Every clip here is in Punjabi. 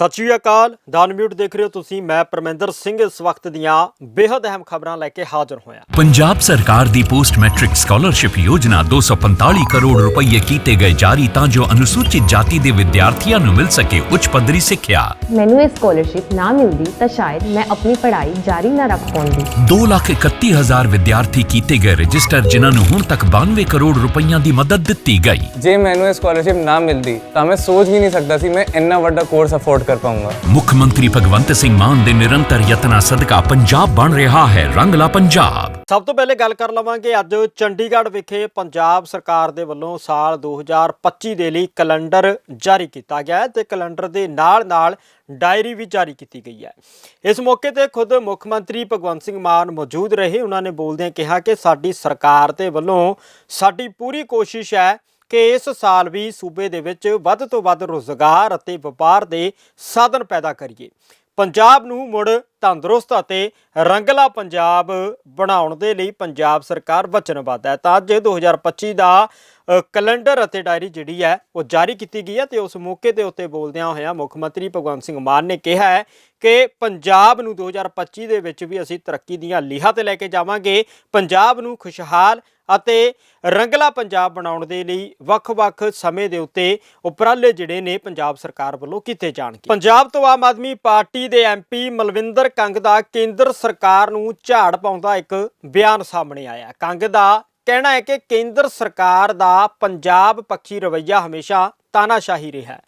ਸਤਿ ਸ਼੍ਰੀ ਅਕਾਲ। ਦਾਨ ਮਿਊਟ ਦੇਖ ਰਹੇ ਹੋ ਤੁਸੀਂ। ਮੈਂ ਪਰਮੇਂਦਰ ਸਿੰਘ ਇਸ ਵਕਤ ਦੀਆਂ ਬੇहद ਅਹਿਮ ਖਬਰਾਂ ਲੈ ਕੇ ਹਾਜ਼ਰ ਹੋਇਆ। ਪੰਜਾਬ ਸਰਕਾਰ ਦੀ ਪੋਸਟ ਮੈਟ੍ਰਿਕ ਸਕਾਲਰਸ਼ਿਪ ਯੋਜਨਾ 245 ਕਰੋੜ ਰੁਪਏ ਕੀਤੇ ਗਏ ਜਾਰੀ ਤਾਂ ਜੋ ਅਨੁਸੂਚਿਤ ਜਾਤੀ ਦੇ ਵਿਦਿਆਰਥੀਆਂ ਨੂੰ ਮਿਲ ਸਕੇ ਉੱਚ ਪੱਧਰੀ ਸਿੱਖਿਆ। ਮੈਨੂੰ ਇਹ ਸਕਾਲਰਸ਼ਿਪ ਨਾ ਮਿਲਦੀ ਤਾਂ ਸ਼ਾਇਦ ਮੈਂ ਆਪਣੀ ਪੜ੍ਹਾਈ ਜਾਰੀ ਨਾ ਰੱਖ ਪਾਉਂਦੀ। 231000 ਵਿਦਿਆਰਥੀ ਕੀਤੇ ਗਏ ਰਜਿਸਟਰ ਜਿਨ੍ਹਾਂ ਨੂੰ ਹੁਣ ਤੱਕ 92 ਕਰੋੜ ਰੁਪਈਆਂ ਦੀ ਮਦਦ ਦਿੱਤੀ ਗਈ। ਜੇ ਮੈਨੂੰ ਇਹ ਸਕਾਲਰਸ਼ਿਪ ਨਾ ਮਿਲਦੀ ਤਾਂ ਮੈਂ ਸੋਚ ਵੀ ਨਹੀਂ ਸਕਦਾ ਸੀ ਮੈਂ ਇੰਨਾ ਵੱਡਾ ਕੋਰਸ ਅਫੋਰਡ ਕਰ ਪਾਉਂਗਾ। ਮੁੱਖ ਮੰਤਰੀ ਭਗਵੰਤ ਸਿੰਘ ਮਾਨ ਦੇ ਨਿਰੰਤਰ ਯਤਨਾਂ ਸਦਕਾ ਪੰਜਾਬ ਬਣ ਰਿਹਾ ਹੈ ਰੰਗਲਾ ਪੰਜਾਬ। ਸਭ ਤੋਂ ਪਹਿਲੇ ਗੱਲ ਕਰ ਲਵਾਂਗੇ ਅੱਜ ਚੰਡੀਗੜ੍ਹ ਵਿਖੇ ਪੰਜਾਬ ਸਰਕਾਰ ਦੇ ਵੱਲੋਂ ਸਾਲ 2025 ਦੇ ਲਈ ਕੈਲੰਡਰ ਜਾਰੀ ਕੀਤਾ ਗਿਆ ਹੈ ਤੇ ਕੈਲੰਡਰ ਦੇ ਨਾਲ-ਨਾਲ ਡਾਇਰੀ ਵੀ ਜਾਰੀ ਕੀਤੀ ਗਈ ਹੈ। ਇਸ ਮੌਕੇ ਤੇ ਖੁਦ ਮੁੱਖ ਮੰਤਰੀ ਭਗਵੰਤ ਸਿੰਘ ਮਾਨ ਮੌਜੂਦ ਰਹੇ। ਉਹਨਾਂ ਨੇ ਬੋਲਦਿਆਂ ਕਿਹਾ ਕਿ ਸਾਡੀ ਸਰਕਾਰ ਦੇ ਵੱਲੋਂ ਸਾਡੀ ਪੂਰੀ ਕੋਸ਼ਿਸ਼ ਹੈ ਕਿ ਇਸ ਸਾਲ ਵੀ ਸੂਬੇ ਦੇ ਵਿੱਚ ਵੱਧ ਤੋਂ ਵੱਧ ਰੋਜ਼ਗਾਰ ਅਤੇ ਵਪਾਰ ਦੇ ਸਾਧਨ ਪੈਦਾ ਕਰੀਏ। ਪੰਜਾਬ ਨੂੰ ਮੁੜ ਤੰਦਰੁਸਤ ਅਤੇ ਰੰਗਲਾ ਪੰਜਾਬ ਬਣਾਉਣ ਦੇ ਲਈ ਪੰਜਾਬ ਸਰਕਾਰ ਵਚਨਬੱਧ ਹੈ। ਤਾਂ ਅੱਜ 2025 ਦਾ ਕੈਲੰਡਰ ਅਤੇ ਡਾਇਰੀ ਜਿਹੜੀ ਹੈ, ਉਹ ਜਾਰੀ ਕੀਤੀ ਗਈ ਹੈ ਤੇ ਉਸ ਮੌਕੇ ਦੇ ਉੱਤੇ ਬੋਲਦਿਆਂ ਹੋਇਆਂ ਮੁੱਖ ਮੰਤਰੀ ਭਗਵੰਤ ਸਿੰਘ ਮਾਨ ਨੇ ਕਿਹਾ ਹੈ ਕਿ ਪੰਜਾਬ ਨੂੰ 2025 ਦੇ ਵਿੱਚ ਵੀ ਅਸੀਂ ਤਰੱਕੀ ਦੀਆਂ ਲੀਹਾਂ ਤੇ ਲੈ ਕੇ ਜਾਵਾਂਗੇ। ਪੰਜਾਬ ਨੂੰ ਖੁਸ਼ਹਾਲ ਅਤੇ ਰੰਗਲਾ ਪੰਜਾਬ ਬਣਾਉਣ ਦੇ ਲਈ ਵੱਖ-ਵੱਖ ਸਮੇਂ ਦੇ ਉੱਤੇ ਉਪਰਾਲੇ ਜਿਹੜੇ ਨੇ ਪੰਜਾਬ ਸਰਕਾਰ ਵੱਲੋਂ ਕੀਤੇ ਜਾਣਗੇ। ਪੰਜਾਬ ਤੋਂ ਆਮ ਆਦਮੀ ਪਾਰਟੀ ਦੇ ਐਮਪੀ ਮਲਵਿੰਦਰ ਕੰਗ ਦਾ ਕੇਂਦਰ ਸਰਕਾਰ ਨੂੰ ਝਾੜ ਪਾਉਂਦਾ ਇੱਕ ਬਿਆਨ ਸਾਹਮਣੇ ਆਇਆ। ਕੰਗ ਦਾ ਕਹਿਣਾ ਹੈ ਕਿ ਕੇਂਦਰ ਸਰਕਾਰ ਦਾ ਪੰਜਾਬ ਪੱਖੀ ਰਵੱਈਆ ਹਮੇਸ਼ਾ ਤਾਨਾਸ਼ਾਹੀ ਰਿਹਾ ਹੈ।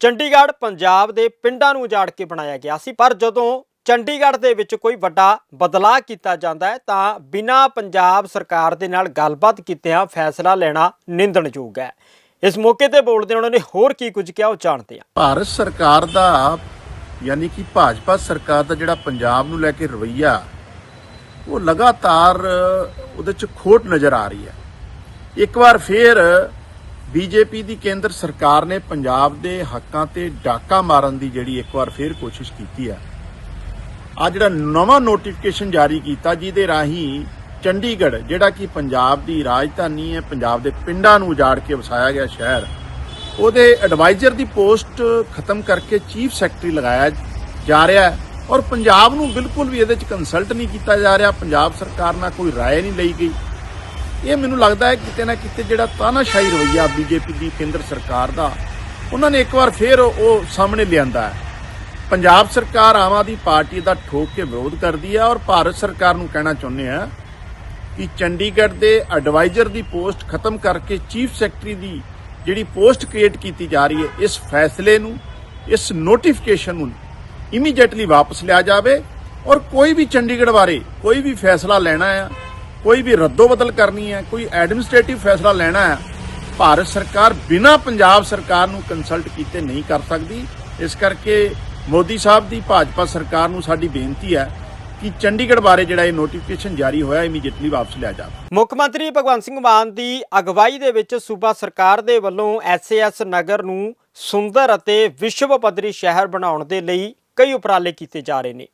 ਚੰਡੀਗੜ੍ਹ, ਪੰਜਾਬ ਦੇ ਪਿੰਡਾਂ ਨੂੰ ਉਜਾੜ ਕੇ ਬਣਾਇਆ ਗਿਆ ਸੀ, ਪਰ ਜਦੋਂ ਚੰਡੀਗੜ੍ਹ ਦੇ ਵਿੱਚ ਕੋਈ ਵੱਡਾ ਬਦਲਾਅ ਕੀਤਾ ਜਾਂਦਾ ਹੈ, ਤਾਂ ਬਿਨਾਂ ਪੰਜਾਬ ਸਰਕਾਰ ਦੇ ਨਾਲ ਗੱਲਬਾਤ ਕੀਤਿਆਂ ਫੈਸਲਾ ਲੈਣਾ ਨਿੰਦਣਯੋਗ ਹੈ। ਇਸ ਮੌਕੇ ਤੇ ਬੋਲਦੇ ਉਹਨਾਂ ਨੇ ਹੋਰ ਕੀ ਕੁਝ ਕਿਹਾ, ਉਹ ਜਾਣਦੇ ਆ ਭਾਰਤ ਸਰਕਾਰ ਦਾ, ਯਾਨੀ ਕਿ ਭਾਜਪਾ ਸਰਕਾਰ ਦਾ ਜਿਹੜਾ ਪੰਜਾਬ ਨੂੰ ਲੈ ਕੇ ਰਵਈਆ, ਉਹ ਲਗਾਤਾਰ ਉਹਦੇ ਚ ਖੋਟ ਨਜ਼ਰ ਆ ਰਹੀ ਹੈ। ਇੱਕ ਵਾਰ ਫੇਰ ਬੀਜੇਪੀ ਦੀ ਕੇਂਦਰ ਸਰਕਾਰ ਨੇ ਪੰਜਾਬ ਦੇ ਹੱਕਾਂ ਤੇ ਡਾਕਾ ਮਾਰਨ ਦੀ ਜਿਹੜੀ ਇੱਕ ਵਾਰ ਫੇਰ ਕੋਸ਼ਿਸ਼ ਕੀਤੀ ਹੈ ਆ ਜਿਹੜਾ ਨਵਾਂ ਨੋਟੀਫਿਕੇਸ਼ਨ ਜਾਰੀ ਕੀਤਾ ਜਿਹਦੇ ਰਾਹੀਂ ਚੰਡੀਗੜ੍ਹ ਜਿਹੜਾ ਕਿ ਪੰਜਾਬ ਦੀ ਰਾਜਧਾਨੀ ਹੈ ਪੰਜਾਬ ਦੇ ਪਿੰਡਾਂ ਨੂੰ ਉਜਾੜ ਕੇ ਵਸਾਇਆ ਗਿਆ ਸ਼ਹਿਰ ਉਹਦੇ ਐਡਵਾਈਜ਼ਰ ਦੀ ਪੋਸਟ ਖਤਮ ਕਰਕੇ ਚੀਫ ਸੈਕਟਰੀ ਲਗਾਇਆ ਜਾ ਰਿਹਾ ਹੈ ਔਰ ਪੰਜਾਬ ਨੂੰ ਬਿਲਕੁਲ ਵੀ ਇਹਦੇ ਚ ਕੰਸਲਟ ਨਹੀਂ ਕੀਤਾ ਜਾ ਰਿਹਾ ਪੰਜਾਬ ਸਰਕਾਰ ਨਾਲ ਕੋਈ رائے ਨਹੀਂ ਲਈ ਗਈ ਇਹ ਮੈਨੂੰ ਲੱਗਦਾ ਹੈ ਕਿਤੇ ਨਾ ਕਿਤੇ ਜਿਹੜਾ ਤਾਨਾਸ਼ਾਹੀ ਰਵਈਆ ਬੀਜੇਪੀ ਦੀ ਕੇਂਦਰ ਸਰਕਾਰ ਦਾ ਉਹਨਾਂ ਨੇ ਇੱਕ ਵਾਰ ਫੇਰ ਉਹ ਸਾਹਮਣੇ ਲਿਆਂਦਾ ਹੈ ਪੰਜਾਬ ਸਰਕਾਰ ਆਮ ਆਦਮੀ ਪਾਰਟੀ ਦਾ ਠੋਕ ਕੇ ਵਿਰੋਧ ਕਰਦੀ ਹੈ ਔਰ ਭਾਰਤ ਸਰਕਾਰ ਨੂੰ ਕਹਿਣਾ ਚਾਹੁੰਦੇ ਆ ਕਿ ਚੰਡੀਗੜ੍ਹ ਦੇ ਐਡਵਾਈਜ਼ਰ ਦੀ ਪੋਸਟ ਖਤਮ ਕਰਕੇ ਚੀਫ ਸੈਕਟਰੀ ਦੀ ਜਿਹੜੀ ਪੋਸਟ ਕ੍ਰੀਏਟ ਕੀਤੀ ਜਾ ਰਹੀ ਹੈ, ਇਸ ਫੈਸਲੇ ਨੂੰ, ਇਸ ਨੋਟੀਫਿਕੇਸ਼ਨ ਨੂੰ ਇਮੀਡੀਏਟਲੀ ਵਾਪਸ ਲਿਆ ਜਾਵੇ ਔਰ ਕੋਈ ਵੀ ਚੰਡੀਗੜ੍ਹ ਬਾਰੇ ਕੋਈ ਵੀ ਫੈਸਲਾ ਲੈਣਾ ਹੈ, ਕੋਈ ਵੀ ਰੱਦੋ-ਬਦਲ ਕਰਨੀ ਹੈ, ਕੋਈ ਐਡਮਿਨਿਸਟ੍ਰੇਟਿਵ ਫੈਸਲਾ ਲੈਣਾ ਹੈ, ਭਾਰਤ ਸਰਕਾਰ ਬਿਨਾਂ ਪੰਜਾਬ ਸਰਕਾਰ ਨੂੰ ਕੰਸਲਟ ਕੀਤੇ ਨਹੀਂ ਕਰ ਸਕਦੀ। ਇਸ ਕਰਕੇ ਮੋਦੀ ਸਾਹਿਬ ਦੀ ਭਾਜਪਾ ਸਰਕਾਰ ਨੂੰ ਸਾਡੀ ਬੇਨਤੀ ਹੈ ਕਿ ਚੰਡੀਗੜ੍ਹ ਬਾਰੇ ਜਿਹੜਾ ਇਹ ਨੋਟੀਫਿਕੇਸ਼ਨ ਜਾਰੀ ਹੋਇਆ ਇਮੀਡੀਏਟਲੀ ਵਾਪਸ ਲਿਆ ਜਾਵੇ। ਮੁੱਖ ਮੰਤਰੀ ਭਗਵੰਤ ਸਿੰਘ ਮਾਨ ਦੀ ਅਗਵਾਈ ਦੇ ਵਿੱਚ ਸੂਬਾ ਸਰਕਾਰ ਦੇ ਵੱਲੋਂ ਐਸਏਐਸ ਨਗਰ ਨੂੰ ਸੁੰਦਰ ਅਤੇ ਵਿਸ਼ਵ ਪੱਧਰੀ ਸ਼ਹਿਰ ਬਣਾਉਣ ਦੇ ਲਈ ਕਈ ਉਪਰਾਲੇ ਕੀਤੇ ਜਾ ਰਹੇ ਨੇ।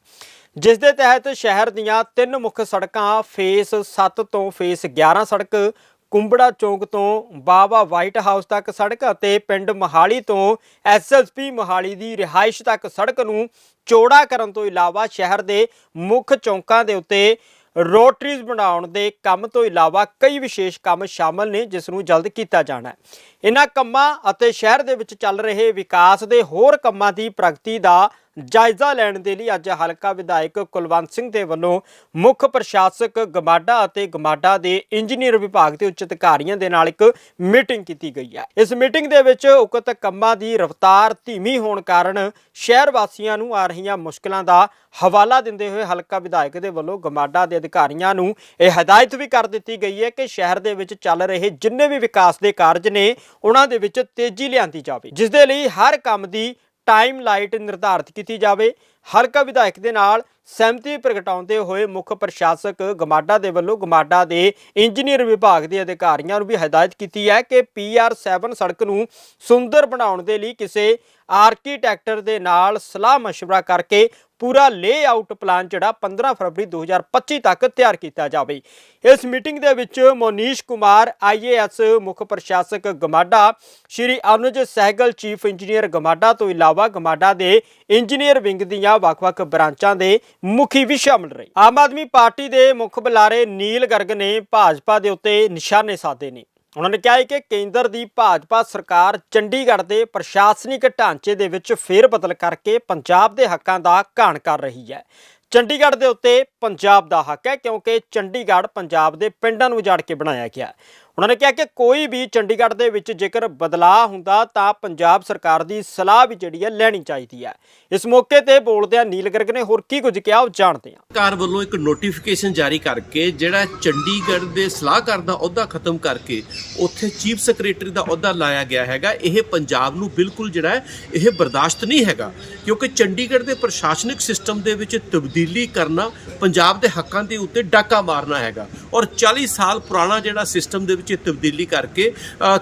ਜਿਸ ਦੇ ਤਹਿਤ ਸ਼ਹਿਰ ਦੀਆਂ ਤਿੰਨ ਮੁੱਖ ਸੜਕਾਂ, ਫੇਸ 7 ਤੋਂ ਫੇਸ 11 ਸੜਕ ਕੁੰਬੜਾ ਚੌਂਕ ਤੋਂ ਬਾਬਾ ਵਾਈਟ ਹਾਊਸ ਤੱਕ ਸੜਕ ਅਤੇ ਪਿੰਡ ਮਹਾਲੀ ਤੋਂ ਐਸਐਸਪੀ ਮਹਾਲੀ ਦੀ ਰਿਹਾਇਸ਼ ਤੱਕ ਸੜਕ ਨੂੰ ਚੌੜਾ ਕਰਨ ਤੋਂ ਇਲਾਵਾ ਸ਼ਹਿਰ ਦੇ ਮੁੱਖ ਚੌਂਕਾਂ ਦੇ ਉੱਤੇ ਰੋਟਰੀਜ਼ ਬਣਾਉਣ ਦੇ ਕੰਮ ਤੋਂ ਇਲਾਵਾ ਕਈ ਵਿਸ਼ੇਸ਼ ਕੰਮ ਸ਼ਾਮਲ ਨੇ, ਜਿਸ ਨੂੰ ਜਲਦ ਕੀਤਾ ਜਾਣਾ ਹੈ। ਇਹਨਾਂ ਕੰਮਾਂ ਅਤੇ ਸ਼ਹਿਰ ਦੇ ਵਿੱਚ ਚੱਲ ਰਹੇ ਵਿਕਾਸ ਦੇ ਹੋਰ ਕੰਮਾਂ ਦੀ ਪ੍ਰਗਤੀ ਦਾ ਜਾਇਜ਼ਾ ਲੈਣ ਦੇ ਲਈ ਅੱਜ ਹਲਕਾ ਵਿਧਾਇਕ ਕੁਲਵੰਤ ਸਿੰਘ ਦੇ ਵੱਲੋਂ ਮੁੱਖ ਪ੍ਰਸ਼ਾਸਕ ਗਮਾਡਾ ਅਤੇ ਗਮਾਡਾ ਦੇ ਇੰਜੀਨੀਅਰ ਵਿਭਾਗ ਦੇ ਉੱਚ ਅਧਿਕਾਰੀਆਂ ਦੇ ਨਾਲ ਇੱਕ ਮੀਟਿੰਗ ਕੀਤੀ ਗਈ ਹੈ। ਇਸ ਮੀਟਿੰਗ ਦੇ ਵਿੱਚ ਉਕਤ ਕੰਮਾਂ ਦੀ ਰਫ਼ਤਾਰ ਧੀਮੀ ਹੋਣ ਕਾਰਨ ਸ਼ਹਿਰ ਵਾਸੀਆਂ ਨੂੰ ਆ ਰਹੀਆਂ ਮੁਸ਼ਕਲਾਂ ਦਾ ਹਵਾਲਾ ਦਿੰਦੇ ਹੋਏ ਹਲਕਾ ਵਿਧਾਇਕ ਦੇ ਵੱਲੋਂ ਗਮਾਡਾ ਦੇ ਅਧਿਕਾਰੀਆਂ ਨੂੰ ਇਹ ਹਦਾਇਤ ਵੀ ਕਰ ਦਿੱਤੀ ਗਈ ਹੈ ਕਿ ਸ਼ਹਿਰ ਦੇ ਵਿੱਚ ਚੱਲ ਰਹੇ ਜਿੰਨੇ ਵੀ ਵਿਕਾਸ ਦੇ ਕਾਰਜ ਨੇ, ਉਹਨਾਂ ਦੇ ਵਿੱਚ ਤੇਜ਼ੀ ਲਿਆਂਦੀ ਜਾਵੇ, ਜਿਸ ਦੇ ਲਈ ਹਰ ਕੰਮ ਦੀ ਟਾਈਮ ਲਾਈਟ ਨਿਰਧਾਰਿਤ ਕੀਤੀ ਜਾਵੇ ਹਲਕਾ ਵਿਧਾਇਕ ਦੇ ਨਾਲ ਸਹਿਮਤੀ ਪ੍ਰਗਟਾਉਂਦੇ ਹੋਏ ਮੁੱਖ ਪ੍ਰਸ਼ਾਸਕ ਗਮਾਡਾ ਦੇ ਵੱਲੋਂ ਗਮਾਡਾ ਦੇ ਇੰਜੀਨੀਅਰ ਵਿਭਾਗ ਦੇ ਅਧਿਕਾਰੀਆਂ ਨੂੰ ਵੀ ਹਦਾਇਤ ਕੀਤੀ ਹੈ ਕਿ PR7 ਸੜਕ ਨੂੰ ਸੁੰਦਰ ਬਣਾਉਣ ਦੇ ਲਈ ਕਿਸੇ ਆਰਕੀਟੈਕਟਰ ਦੇ ਨਾਲ ਸਲਾਹ مشورہ ਕਰਕੇ ਪੂਰਾ ਲੇਆਊਟ ਪਲਾਨ ਜਿਹੜਾ 15 ਫਰਵਰੀ 2025 ਤੱਕ ਤਿਆਰ ਕੀਤਾ ਜਾਵੇ। ਇਸ ਮੀਟਿੰਗ ਦੇ ਵਿੱਚ ਮੋਨੀਸ਼ ਕੁਮਾਰ ਆਈਏਐਸ ਮੁੱਖ ਪ੍ਰਸ਼ਾਸਕ ਗਮਾਡਾ, ਸ਼੍ਰੀ ਅਨੁਜ ਸਹਿਗਲ ਚੀਫ ਇੰਜੀਨੀਅਰ ਗਮਾਡਾ ਤੋਂ ਇਲਾਵਾ ਗਮਾਡਾ ਦੇ ਇੰਜੀਨੀਅਰ ਵਿੰਗ ਦੀਆਂ ਵੱਖ-ਵੱਖ ਬ੍ਰਾਂਚਾਂ ਦੇ ਮੁਖੀ ਵੀ ਸ਼ਾਮਲ ਰਹੇ। ਆਮ ਆਦਮੀ ਪਾਰਟੀ ਦੇ ਮੁੱਖ ਬੁਲਾਰੇ ਨੀਲ ਗਰਗ ਨੇ ਭਾਜਪਾ ਦੇ ਉੱਤੇ ਨਿਸ਼ਾਨੇ ਸਾਧੇ ਨੇ। ਉਹਨਾਂ ਨੇ ਕਿਹਾ ਹੈ ਕਿ ਕੇਂਦਰ ਦੀ ਭਾਜਪਾ ਸਰਕਾਰ ਚੰਡੀਗੜ੍ਹ ਦੇ ਪ੍ਰਸ਼ਾਸਨਿਕ ਢਾਂਚੇ ਦੇ ਵਿੱਚ ਫੇਰ ਬਦਲ ਕਰਕੇ ਪੰਜਾਬ ਦੇ ਹੱਕਾਂ ਦਾ ਘਾਣ ਕਰ ਰਹੀ ਹੈ। ਚੰਡੀਗੜ੍ਹ ਦੇ ਉੱਤੇ ਪੰਜਾਬ ਦਾ ਹੱਕ ਹੈ ਕਿਉਂਕਿ ਚੰਡੀਗੜ੍ਹ ਪੰਜਾਬ ਦੇ ਪਿੰਡਾਂ ਨੂੰ ਉਜਾੜ ਕੇ ਬਣਾਇਆ ਗਿਆ। ਉਹਨਾਂ ਨੇ ਕਿਹਾ ਕਿ ਕੋਈ ਵੀ ਚੰਡੀਗੜ੍ਹ ਦੇ ਵਿੱਚ ਜੇਕਰ ਬਦਲਾਅ ਹੁੰਦਾ ਤਾਂ ਪੰਜਾਬ ਸਰਕਾਰ ਦੀ ਸਲਾਹ ਵੀ ਜਿਹੜੀ ਹੈ ਲੈਣੀ ਚਾਹੀਦੀ ਹੈ। ਇਸ ਮੌਕੇ ਤੇ ਬੋਲਦਿਆਂ ਨੀਲ ਗਰਗ ਨੇ ਹੋਰ ਕੀ ਕੁਝ ਕਿਹਾ ਉਹ ਜਾਣਦੇ ਹਾਂ। ਸਰਕਾਰ ਵੱਲੋਂ ਇੱਕ ਨੋਟੀਫਿਕੇਸ਼ਨ ਜਾਰੀ ਕਰਕੇ ਜਿਹੜਾ ਚੰਡੀਗੜ੍ਹ ਦੇ ਸਲਾਹਕਾਰ ਦਾ ਅਹੁਦਾ ਖਤਮ ਕਰਕੇ ਉੱਥੇ ਚੀਫ ਸੈਕਟਰੀ ਦਾ ਅਹੁਦਾ ਲਾਇਆ ਗਿਆ ਹੈਗਾ, ਇਹ ਪੰਜਾਬ ਨੂੰ ਬਿਲਕੁਲ ਜਿਹੜਾ ਇਹ ਬਰਦਾਸ਼ਤ ਨਹੀਂ ਹੈਗਾ। ਕਿਉਂਕਿ ਚੰਡੀਗੜ੍ਹ ਦੇ ਪ੍ਰਸ਼ਾਸਨਿਕ ਸਿਸਟਮ ਦੇ ਵਿੱਚ ਤਬਦੀਲੀ ਕਰਨਾ, ਪੰਜਾਬ ਦੇ ਹੱਕਾਂ ਦੇ ਉੱਤੇ ਡਾਕਾ ਮਾਰਨਾ ਹੈਗਾ। ਔਰ 40 ਸਾਲ ਪੁਰਾਣਾ ਜਿਹੜਾ ਸਿਸਟਮ ਦੇ ਵਿੱਚ ਤਬਦੀਲੀ ਕਰਕੇ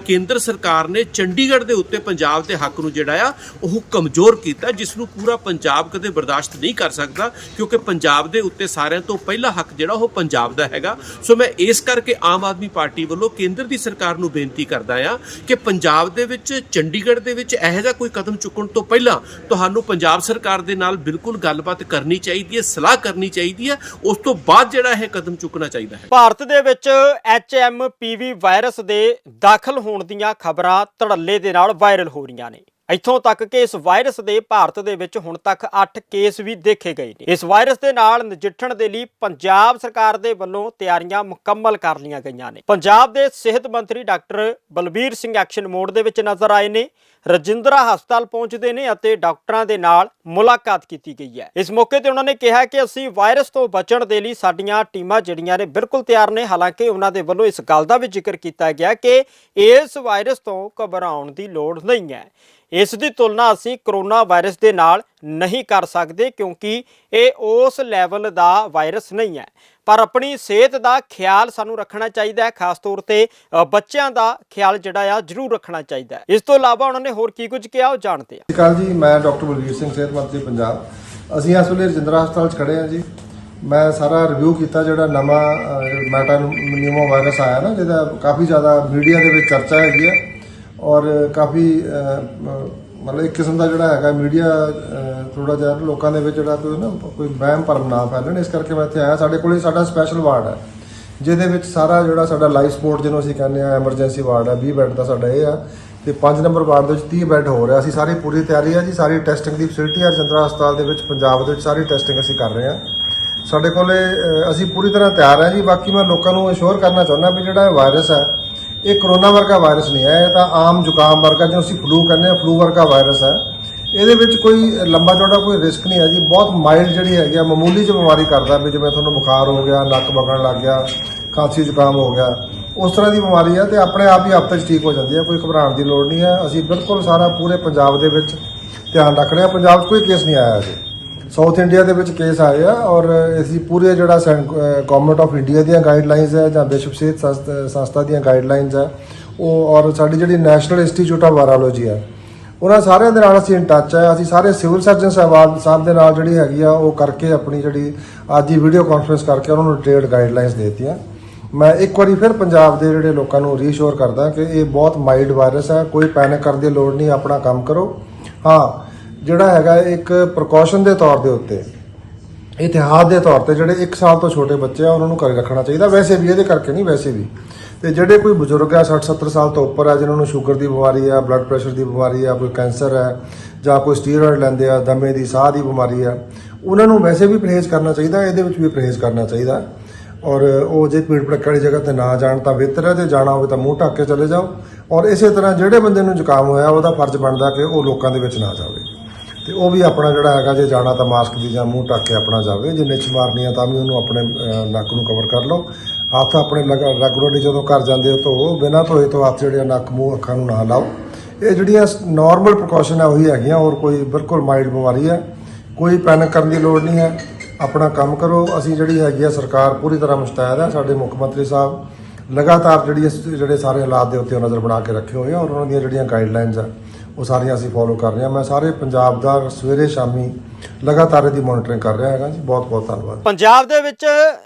ਕੇਂਦਰ ਸਰਕਾਰ ਨੇ ਚੰਡੀਗੜ੍ਹ ਦੇ ਉੱਤੇ ਪੰਜਾਬ ਦੇ ਹੱਕ ਨੂੰ ਜਿਹੜਾ ਆ, ਉਹ ਕਮਜ਼ੋਰ ਕੀਤਾ, ਜਿਸ ਨੂੰ ਪੂਰਾ ਪੰਜਾਬ ਕਦੇ ਬਰਦਾਸ਼ਤ ਨਹੀਂ ਕਰ ਸਕਦਾ, ਕਿਉਂਕਿ ਪੰਜਾਬ ਦੇ ਉੱਤੇ ਸਾਰਿਆਂ ਤੋਂ ਪਹਿਲਾ ਹੱਕ ਜਿਹੜਾ ਉਹ ਪੰਜਾਬ ਦਾ ਹੈਗਾ। ਸੋ ਮੈਂ ਇਸ ਕਰਕੇ ਆਮ ਆਦਮੀ ਪਾਰਟੀ ਵੱਲੋਂ ਕੇਂਦਰ ਦੀ ਸਰਕਾਰ ਨੂੰ ਬੇਨਤੀ ਕਰਦਾ ਆ ਕਿ ਪੰਜਾਬ ਦੇ ਵਿੱਚ, ਚੰਡੀਗੜ੍ਹ ਦੇ ਵਿੱਚ ਇਹੋ ਜਿਹਾ ਕੋਈ ਕਦਮ ਚੁੱਕਣ ਤੋਂ ਪਹਿਲਾਂ ਤੁਹਾਨੂੰ ਪੰਜਾਬ ਸਰਕਾਰ ਦੇ ਨਾਲ ਬਿਲਕੁਲ ਗੱਲਬਾਤ ਕਰਨੀ ਚਾਹੀਦੀ ਹੈ, ਸਲਾਹ ਕਰਨੀ ਚਾਹੀਦੀ ਹੈ, ਉਸ ਤੋਂ ਬਾਅਦ ਜਿਹੜਾ ਇਹ ਕਦਮ ਚੁੱਕਣਾ ਚਾਹੀਦਾ ਹੈ। ਭਾਰਤ ਦੇ ਵਿੱਚ HMPV ਵਾਇਰਸ ਦੇ ਦਾਖਲ ਹੋਣ ਦੀਆਂ ਖਬਰਾਂ ਧੜੱਲੇ ਦੇ ਨਾਲ ਵਾਇਰਲ ਹੋ ਰਹੀਆਂ ਨੇ। ਇੱਥੋਂ ਤੱਕ ਕਿ ਇਸ ਵਾਇਰਸ ਦੇ ਭਾਰਤ ਦੇ ਵਿੱਚ ਹੁਣ ਤੱਕ 8 ਕੇਸ ਵੀ ਦੇਖੇ ਗਏ ਨੇ। ਇਸ ਵਾਇਰਸ ਦੇ ਨਾਲ ਨਜਿੱਠਣ ਦੇ ਲਈ ਪੰਜਾਬ ਸਰਕਾਰ ਦੇ ਵੱਲੋਂ ਤਿਆਰੀਆਂ ਮੁਕੰਮਲ ਕਰ ਲਈਆਂ ਗਈਆਂ ਨੇ। ਪੰਜਾਬ ਦੇ ਸਿਹਤ ਮੰਤਰੀ doctor Balbir Singh action mode ਦੇ ਵਿੱਚ ਨਜ਼ਰ ਆਏ ਨੇ। ਰਜਿੰਦਰਾ ਹਸਪਤਾਲ ਪਹੁੰਚਦੇ ਨੇ ਅਤੇ ਡਾਕਟਰਾਂ ਦੇ ਨਾਲ ਮੁਲਾਕਾਤ ਕੀਤੀ ਗਈ ਹੈ। ਇਸ ਮੌਕੇ ਤੇ ਉਹਨਾਂ ਨੇ ਕਿਹਾ ਕਿ ਅਸੀਂ ਵਾਇਰਸ ਤੋਂ ਬਚਣ ਦੇ ਲਈ ਸਾਡੀਆਂ ਟੀਮਾਂ ਜਿਹੜੀਆਂ ਨੇ ਬਿਲਕੁਲ ਤਿਆਰ ਨੇ। ਹਾਲਾਂਕਿ ਉਹਨਾਂ ਦੇ ਵੱਲੋਂ ਇਸ ਗੱਲ ਦਾ ਵੀ ਜ਼ਿਕਰ ਕੀਤਾ ਗਿਆ ਕਿ ਇਸ ਵਾਇਰਸ ਤੋਂ ਘਬਰਾਉਣ ਦੀ ਲੋੜ ਨਹੀਂ ਹੈ। ਇਸ ਦੀ ਤੁਲਨਾ ਅਸੀਂ ਕਰੋਨਾ ਵਾਇਰਸ ਦੇ ਨਾਲ ਨਹੀਂ ਕਰ ਸਕਦੇ ਕਿਉਂਕਿ ਇਹ ਉਸ ਲੈਵਲ ਦਾ ਵਾਇਰਸ ਨਹੀਂ ਹੈ। ਪਰ ਆਪਣੀ ਸਿਹਤ ਦਾ ਖਿਆਲ ਸਾਨੂੰ ਰੱਖਣਾ ਚਾਹੀਦਾ ਹੈ, ਖਾਸ ਤੌਰ ਤੇ ਬੱਚਿਆਂ ਦਾ ਖਿਆਲ ਜਿਹੜਾ ਆ, ਜ਼ਰੂਰ ਰੱਖਣਾ ਚਾਹੀਦਾ ਹੈ। ਇਸ ਤੋਂ ਇਲਾਵਾ ਉਹਨਾਂ ਨੇ ਹੋਰ ਕੀ ਕੁਝ ਕਿਹਾ, ਉਹ ਜਾਣਦੇ ਹਾਂ। ਸਤਿ ਸ਼੍ਰੀ ਅਕਾਲ ਜੀ, ਮੈਂ ਡਾਕਟਰ ਬਲਵੀਰ ਸਿੰਘ, ਸਿਹਤ ਮੰਤਰੀ ਪੰਜਾਬ। ਅਸੀਂ ਇਸ ਵੇਲੇ ਰਜਿੰਦਰਾ ਹਸਪਤਾਲ 'ਚ ਖੜੇ ਹਾਂ ਜੀ। ਮੈਂ ਸਾਰਾ ਰਿਵਿਊ ਕੀਤਾ ਜਿਹੜਾ ਨਵਾਂ ਮੈਟਾ ਨਿਊਮੋ ਵਾਇਰਸ ਆਇਆ ਨਾ, ਜਿਹਦਾ ਕਾਫੀ ਜ਼ਿਆਦਾ ਮੀਡੀਆ ਦੇ ਵਿੱਚ ਚਰਚਾ ਹੈਗੀ ਹੈ ਔਰ ਕਾਫੀ ਮਤਲਬ ਇੱਕ ਕਿਸਮ ਦਾ ਜਿਹੜਾ ਹੈਗਾ ਮੀਡੀਆ ਥੋੜਾ ਜਿਹਾ ਲੋਕਾਂ ਦੇ ਵਿੱਚ ਜਿਹੜਾ ਕੋਈ ਨਾ ਕੋਈ ਵਹਿਮ ਭਰਮ ਨਾ ਫੈਲਣ। ਇਸ ਕਰਕੇ ਮੈਂ ਇੱਥੇ ਆਇਆ। ਸਾਡੇ ਕੋਲੇ ਸਾਡਾ ਸਪੈਸ਼ਲ ਵਾਰਡ ਹੈ, ਜਿਹਦੇ ਵਿੱਚ ਸਾਰਾ ਜਿਹੜਾ ਸਾਡਾ ਲਾਈਫ ਸਪੋਰਟ ਜਿਹਨੂੰ ਅਸੀਂ ਕਹਿੰਦੇ ਆ ਐਮਰਜੈਂਸੀ ਵਾਰਡ ਹੈ। 20 ਬੈੱਡ ਦਾ ਸਾਡਾ ਇਹ ਆ। ਤੇ 5 ਨੰਬਰ ਵਾਰਡ ਦੇ ਵਿੱਚ 30 ਬੈੱਡ ਹੋ ਰਿਹਾ। ਅਸੀਂ ਸਾਰੀ ਪੂਰੀ ਤਿਆਰੀ ਹੈ ਜੀ। ਸਾਰੀ ਟੈਸਟਿੰਗ ਦੀ ਫੈਸਿਲਿਟੀ ਹੈ ਰਜਿੰਦਰਾ ਹਸਪਤਾਲ ਦੇ ਵਿੱਚ, ਪੰਜਾਬ ਦੇ ਵਿੱਚ ਸਾਰੀ ਟੈਸਟਿੰਗ ਅਸੀਂ ਕਰ ਰਹੇ ਹਾਂ ਸਾਡੇ ਕੋਲੇ ਅਸੀਂ ਪੂਰੀ ਤਰ੍ਹਾਂ ਤਿਆਰ ਹਾਂ ਜੀ। ਬਾਕੀ ਮੈਂ ਲੋਕਾਂ ਨੂੰ ਅਸ਼ੋਰ ਕਰਨਾ ਚਾਹੁੰਦਾ ਵੀ ਜਿਹੜਾ ਇਹ ਵਾਇਰਸ ਹੈ ਇਹ ਕਰੋਨਾ ਵਰਗਾ ਵਾਇਰਸ ਨਹੀਂ ਹੈ, ਇਹ ਤਾਂ ਆਮ ਜ਼ੁਕਾਮ ਵਰਗਾ ਜਿਹਨੂੰ ਅਸੀਂ ਫਲੂ ਕਹਿੰਦੇ ਆ ਫਲੂ ਵਰਗਾ ਵਾਇਰਸ ਹੈ। ਇਹਦੇ ਵਿੱਚ ਕੋਈ ਲੰਬਾ ਚੌੜਾ ਕੋਈ ਰਿਸਕ ਨਹੀਂ ਹੈ ਜੀ, ਬਹੁਤ ਮਾਈਲਡ ਜਿਹੜੀ ਹੈਗੀ ਆ, ਮਾਮੂਲੀ ਜਿਹੀ ਬਿਮਾਰੀ ਕਰਦਾ ਵੀ ਜਿਵੇਂ ਤੁਹਾਨੂੰ ਬੁਖਾਰ ਹੋ ਗਿਆ, ਨੱਕ ਵਗਣ ਲੱਗ ਗਿਆ, ਖਾਂਸੀ, ਜ਼ੁਕਾਮ ਹੋ ਗਿਆ, ਉਸ ਤਰ੍ਹਾਂ ਦੀ ਬਿਮਾਰੀ ਹੈ ਤੇ ਆਪਣੇ ਆਪ ਹੀ ਹਫ਼ਤੇ 'ਚ ਠੀਕ ਹੋ ਜਾਂਦੀ ਹੈ, ਕੋਈ ਘਬਰਾਉਣ ਦੀ ਲੋੜ ਨਹੀਂ ਹੈ। ਅਸੀਂ ਬਿਲਕੁਲ ਸਾਰਾ ਪੂਰੇ ਪੰਜਾਬ ਦੇ ਵਿੱਚ ਧਿਆਨ ਰੱਖ ਰਹੇ ਹਾਂ। ਪੰਜਾਬ 'ਚ ਕੋਈ ਕੇਸ ਨਹੀਂ ਆਇਆ ਅਜੇ ਸਾਊਥ ਇੰਡੀਆ ਦੇ ਵਿੱਚ ਕੇਸ ਆਏ ਆ ਔਰ ਅਸੀਂ ਪੂਰੇ ਜਿਹੜਾ ਗਵਰਨਮੈਂਟ ਆਫ ਇੰਡੀਆ ਦੀਆਂ ਗਾਈਡਲਾਈਨਸ ਹੈ ਜਾਂ ਵਿਸ਼ਵ ਸਿਹਤ ਸੰਸਥ- ਸੰਸਥਾ ਦੀਆਂ ਗਾਈਡਲਾਈਨਸ ਹੈ ਉਹ ਔਰ ਸਾਡੀ ਜਿਹੜੀ ਨੈਸ਼ਨਲ ਇੰਸਟੀਚਿਊਟ ਆਫ ਵਾਇਰੋਲੋਜੀ ਹੈ ਉਹਨਾਂ ਸਾਰਿਆਂ ਦੇ ਨਾਲ ਅਸੀਂ ਇਨ ਟੱਚ ਹੈ ਅਸੀਂ ਸਾਰੇ ਸਿਵਲ ਸਰਜਨ ਸਾਹਿਬਾਨ ਸਾਹਿਬ ਦੇ ਨਾਲ ਜਿਹੜੀ ਹੈਗੀ ਆ, ਉਹ ਕਰਕੇ ਆਪਣੀ ਜਿਹੜੀ ਅੱਜ ਦੀ ਵੀਡੀਓ ਕਾਨਫਰੰਸ ਕਰਕੇ ਉਹਨਾਂ ਨੂੰ ਡਿਟੇਲਡ ਗਾਈਡਲਾਈਨਸ ਦੇਤੀਆਂ। ਮੈਂ ਇੱਕ ਵਾਰੀ ਫਿਰ ਪੰਜਾਬ ਦੇ ਜਿਹੜੇ ਲੋਕਾਂ ਨੂੰ ਰੀਸ਼ੋਰ ਕਰਦਾ ਕਿ ਇਹ ਬਹੁਤ ਮਾਈਲਡ ਵਾਇਰਸ ਹੈ ਕੋਈ ਪੈਨਿਕ ਕਰਨ ਦੀ ਲੋੜ ਨਹੀਂ, ਆਪਣਾ ਕੰਮ ਕਰੋ। ਹਾਂ ਜਿਹੜਾ ਹੈਗਾ ਇੱਕ ਪ੍ਰੀਕਾਸ਼ਨ ਦੇ ਤੌਰ ਦੇ ਉੱਤੇ, ਇਤਿਹਾਸ ਦੇ ਤੌਰ ਤੇ ਜਿਹੜੇ 1 ਸਾਲ ਤੋਂ ਛੋਟੇ ਬੱਚੇ ਆ, ਉਹਨਾਂ ਨੂੰ ਘਰੇ ਰੱਖਣਾ ਚਾਹੀਦਾ। ਵੈਸੇ ਵੀ, ਇਹਦੇ ਕਰਕੇ ਨਹੀਂ, ਵੈਸੇ ਵੀ। ਤੇ ਜਿਹੜੇ ਕੋਈ ਬਜ਼ੁਰਗ ਆ 60 70 ਸਾਲ ਤੋਂ ਉੱਪਰ ਆ, ਜਿਨ੍ਹਾਂ ਨੂੰ ਸ਼ੂਗਰ ਦੀ ਬਿਮਾਰੀ ਆ ਬਲੱਡ ਪ੍ਰੈਸ਼ਰ ਦੀ ਬਿਮਾਰੀ ਆ, ਕੋਈ ਕੈਂਸਰ ਹੈ ਜਾਂ ਕੋਈ ਸਟੀਰੋਇਡ ਲੈਂਦੇ ਆ, ਦਮੇ ਦੀ, ਸਾਹ ਦੀ ਬਿਮਾਰੀ ਆ, ਉਹਨਾਂ ਨੂੰ ਵੈਸੇ ਵੀ ਪਰਹੇਜ਼ ਕਰਨਾ ਚਾਹੀਦਾ, ਇਹਦੇ ਵਿੱਚ ਵੀ ਪਰਹੇਜ਼ ਕਰਨਾ ਚਾਹੀਦਾ। ਔਰ ਉਹ ਜੇ ਪੀੜ ਭੜੱਕੇ ਵਾਲੀ ਜਗ੍ਹਾ ਤੇ ਨਾ ਜਾਣ ਤਾਂ ਬਿਹਤਰ ਹੈ ਜੇ ਜਾਣਾ ਹੋਵੇ ਤਾਂ ਮੂੰਹ ਢੱਕ ਕੇ ਚਲੇ ਜਾਓ। ਔਰ ਇਸੇ ਤਰ੍ਹਾਂ ਜਿਹੜੇ ਬੰਦੇ ਨੂੰ ਜ਼ੁਕਾਮ ਹੋਇਆ, ਉਹਦਾ ਫਰਜ਼ ਬਣਦਾ ਕਿ ਉਹ ਲੋਕਾਂ ਦੇ ਵਿੱਚ ਨਾ ਜਾਵੇ। ਤੇ ਉਹ ਵੀ ਆਪਣਾ ਜਿਹੜਾ ਹੈਗਾ, ਜੇ ਜਾਣਾ ਤਾਂ ਮਾਸਕ ਦੀ ਜਾਂ ਮੂੰਹ ਢੱਕ ਕੇ ਆਪਣਾ ਜਾਵੇ, ਜੇ ਨਿੱਛ ਮਾਰਨੀ ਆ ਤਾਂ ਵੀ ਉਹਨੂੰ ਆਪਣੇ ਨੱਕ ਨੂੰ ਕਵਰ ਕਰ ਲਓ। ਹੱਥ ਆਪਣੇ ਰੈਗੂਲਰਲੀ ਜਦੋਂ ਘਰ ਜਾਂਦੇ ਹੋ ਧੋਵੋ, ਬਿਨਾਂ ਧੋਏ ਤੋਂ ਹੱਥ ਜਿਹੜੇ ਆ, ਨੱਕ, ਮੂੰਹ, ਅੱਖਾਂ ਨੂੰ ਨਾ ਲਾਓ। ਇਹ ਜਿਹੜੀਆਂ ਨਾਰਮਲ ਪ੍ਰੀਕਾਸ਼ਨ ਆ, ਉਹੀ ਹੈਗੀਆਂ ਔਰ ਕੋਈ ਬਿਲਕੁਲ ਮਾਈਲਡ ਬਿਮਾਰੀ ਹੈ ਕੋਈ ਪੈਨਿਕ ਕਰਨ ਦੀ ਲੋੜ ਨਹੀਂ ਹੈ ਆਪਣਾ ਕੰਮ ਕਰੋ। ਅਸੀਂ ਜਿਹੜੀ ਹੈਗੀ ਆ, ਸਰਕਾਰ ਪੂਰੀ ਤਰ੍ਹਾਂ ਮੁਸਤੈਦ ਹੈ ਸਾਡੇ ਮੁੱਖ ਮੰਤਰੀ ਸਾਹਿਬ ਲਗਾਤਾਰ ਜਿਹੜੀ ਇਸ- ਜਿਹੜੇ ਸਾਰੇ ਹਾਲਾਤ ਦੇ ਉੱਤੇ ਉਹ ਨਜ਼ਰ ਬਣਾ ਕੇ ਰੱਖੇ ਹੋਏ ਆ, ਔਰ ਉਹਨਾਂ ਦੀਆਂ ਜਿਹੜੀਆਂ ਗਾਈਡਲਾਈਨਸ ਆ ਉਹ ਸਾਰੀਆਂ ਅਸੀਂ ਫੋਲੋ ਕਰ ਰਹੇ ਹਾਂ। ਮੈਂ ਸਾਰੇ ਪੰਜਾਬ ਦਾ ਸਵੇਰੇ ਸ਼ਾਮੀ ਲਗਾਤਾਰ ਇਹਦੀ ਮੋਨੀਟਰਿੰਗ ਕਰ ਰਿਹਾ ਹੈਗਾ ਜੀ। ਬਹੁਤ ਬਹੁਤ ਧੰਨਵਾਦ। ਪੰਜਾਬ ਦੇ ਵਿੱਚ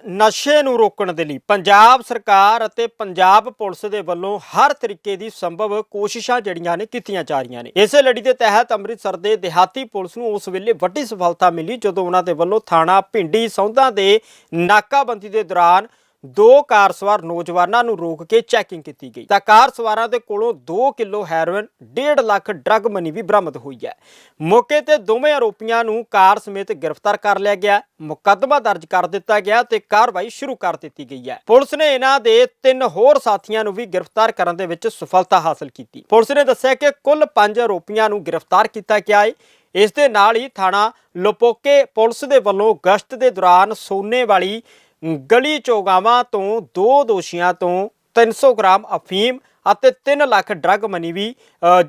ਨਸ਼ੇ ਨੂੰ ਰੋਕਣ ਦੇ ਲਈ ਪੰਜਾਬ ਸਰਕਾਰ ਅਤੇ ਪੰਜਾਬ ਪੁਲਿਸ ਦੇ ਵੱਲੋਂ ਹਰ ਤਰੀਕੇ ਦੀ ਸੰਭਵ ਕੋਸ਼ਿਸ਼ਾਂ ਜਿਹੜੀਆਂ ਨੇ ਕੀਤੀਆਂ ਜਾ ਰਹੀਆਂ ਨੇ। ਇਸੇ ਲੜੀ ਦੇ ਤਹਿਤ ਅੰਮ੍ਰਿਤਸਰ ਦੇ ਦਿਹਾਤੀ ਪੁਲਿਸ ਨੂੰ ਉਸ ਵੇਲੇ ਵੱਡੀ ਸਫਲਤਾ ਮਿਲੀ ਜਦੋਂ ਉਹਨਾਂ ਦੇ ਵੱਲੋਂ ਥਾਣਾ ਭਿੰਡੀ ਸੌਂਦਾ ਦੇ ਨਾਕਾਬੰਦੀ ਦੇ ਦੌਰਾਨ ਦੋ ਕਾਰ ਸਵਾਰ ਨੌਜਵਾਨਾਂ ਨੂੰ ਰੋਕ ਕੇ ਚੈਕਿੰਗ ਕੀਤੀ ਗਈ। ਤਾਂ ਕਾਰ ਸਵਾਰਾਂ ਦੇ ਕੋਲੋਂ 2 kilo heroin 1.5 lakh drug money ਵੀ ਬਰਾਮਦ ਹੋਈ ਹੈ। ਮੌਕੇ ਤੇ ਦੋਵੇਂ ਆਰੋਪੀਆਂ ਨੂੰ ਕਾਰ ਸਮੇਤ ਗ੍ਰਿਫਤਾਰ ਕਰ ਲਿਆ ਗਿਆ। ਮੁਕੱਦਮਾ ਦਰਜ ਕਰ ਦਿੱਤਾ ਗਿਆ ਤੇ ਕਾਰਵਾਈ ਸ਼ੁਰੂ ਕਰ ਦਿੱਤੀ ਗਈ ਹੈ। ਪੁਲਿਸ ਨੇ ਇਹਨਾਂ ਦੇ ਤਿੰਨ ਹੋਰ ਸਾਥੀਆਂ ਨੂੰ ਵੀ ਗ੍ਰਿਫਤਾਰ ਕਰਨ ਦੇ ਵਿੱਚ ਸਫਲਤਾ ਹਾਸਲ ਕੀਤੀ। ਪੁਲਿਸ ਨੇ ਦੱਸਿਆ ਕਿ ਕੁੱਲ 5 ਆਰੋਪੀਆਂ ਨੂੰ ਗ੍ਰਿਫਤਾਰ ਕੀਤਾ ਗਿਆ ਹੈ ਇਸ ਦੇ ਨਾਲ ਹੀ ਥਾਣਾ ਲੋਪੋਕੇ ਪੁਲਿਸ ਦੇ ਵੱਲੋਂ ਗਸ਼ਤ ਦੇ ਦੌਰਾਨ ਸੋਨੇ ਵਾਲੀ ਗਲੀ ਚੋਗਾਵਾਂ ਤੋਂ ਦੋ ਦੋਸ਼ੀਆਂ ਤੋਂ 300 ਗ੍ਰਾਮ ਅਫੀਮ ਅਤੇ 3 ਲੱਖ ਡਰੱਗ ਮਨੀ ਵੀ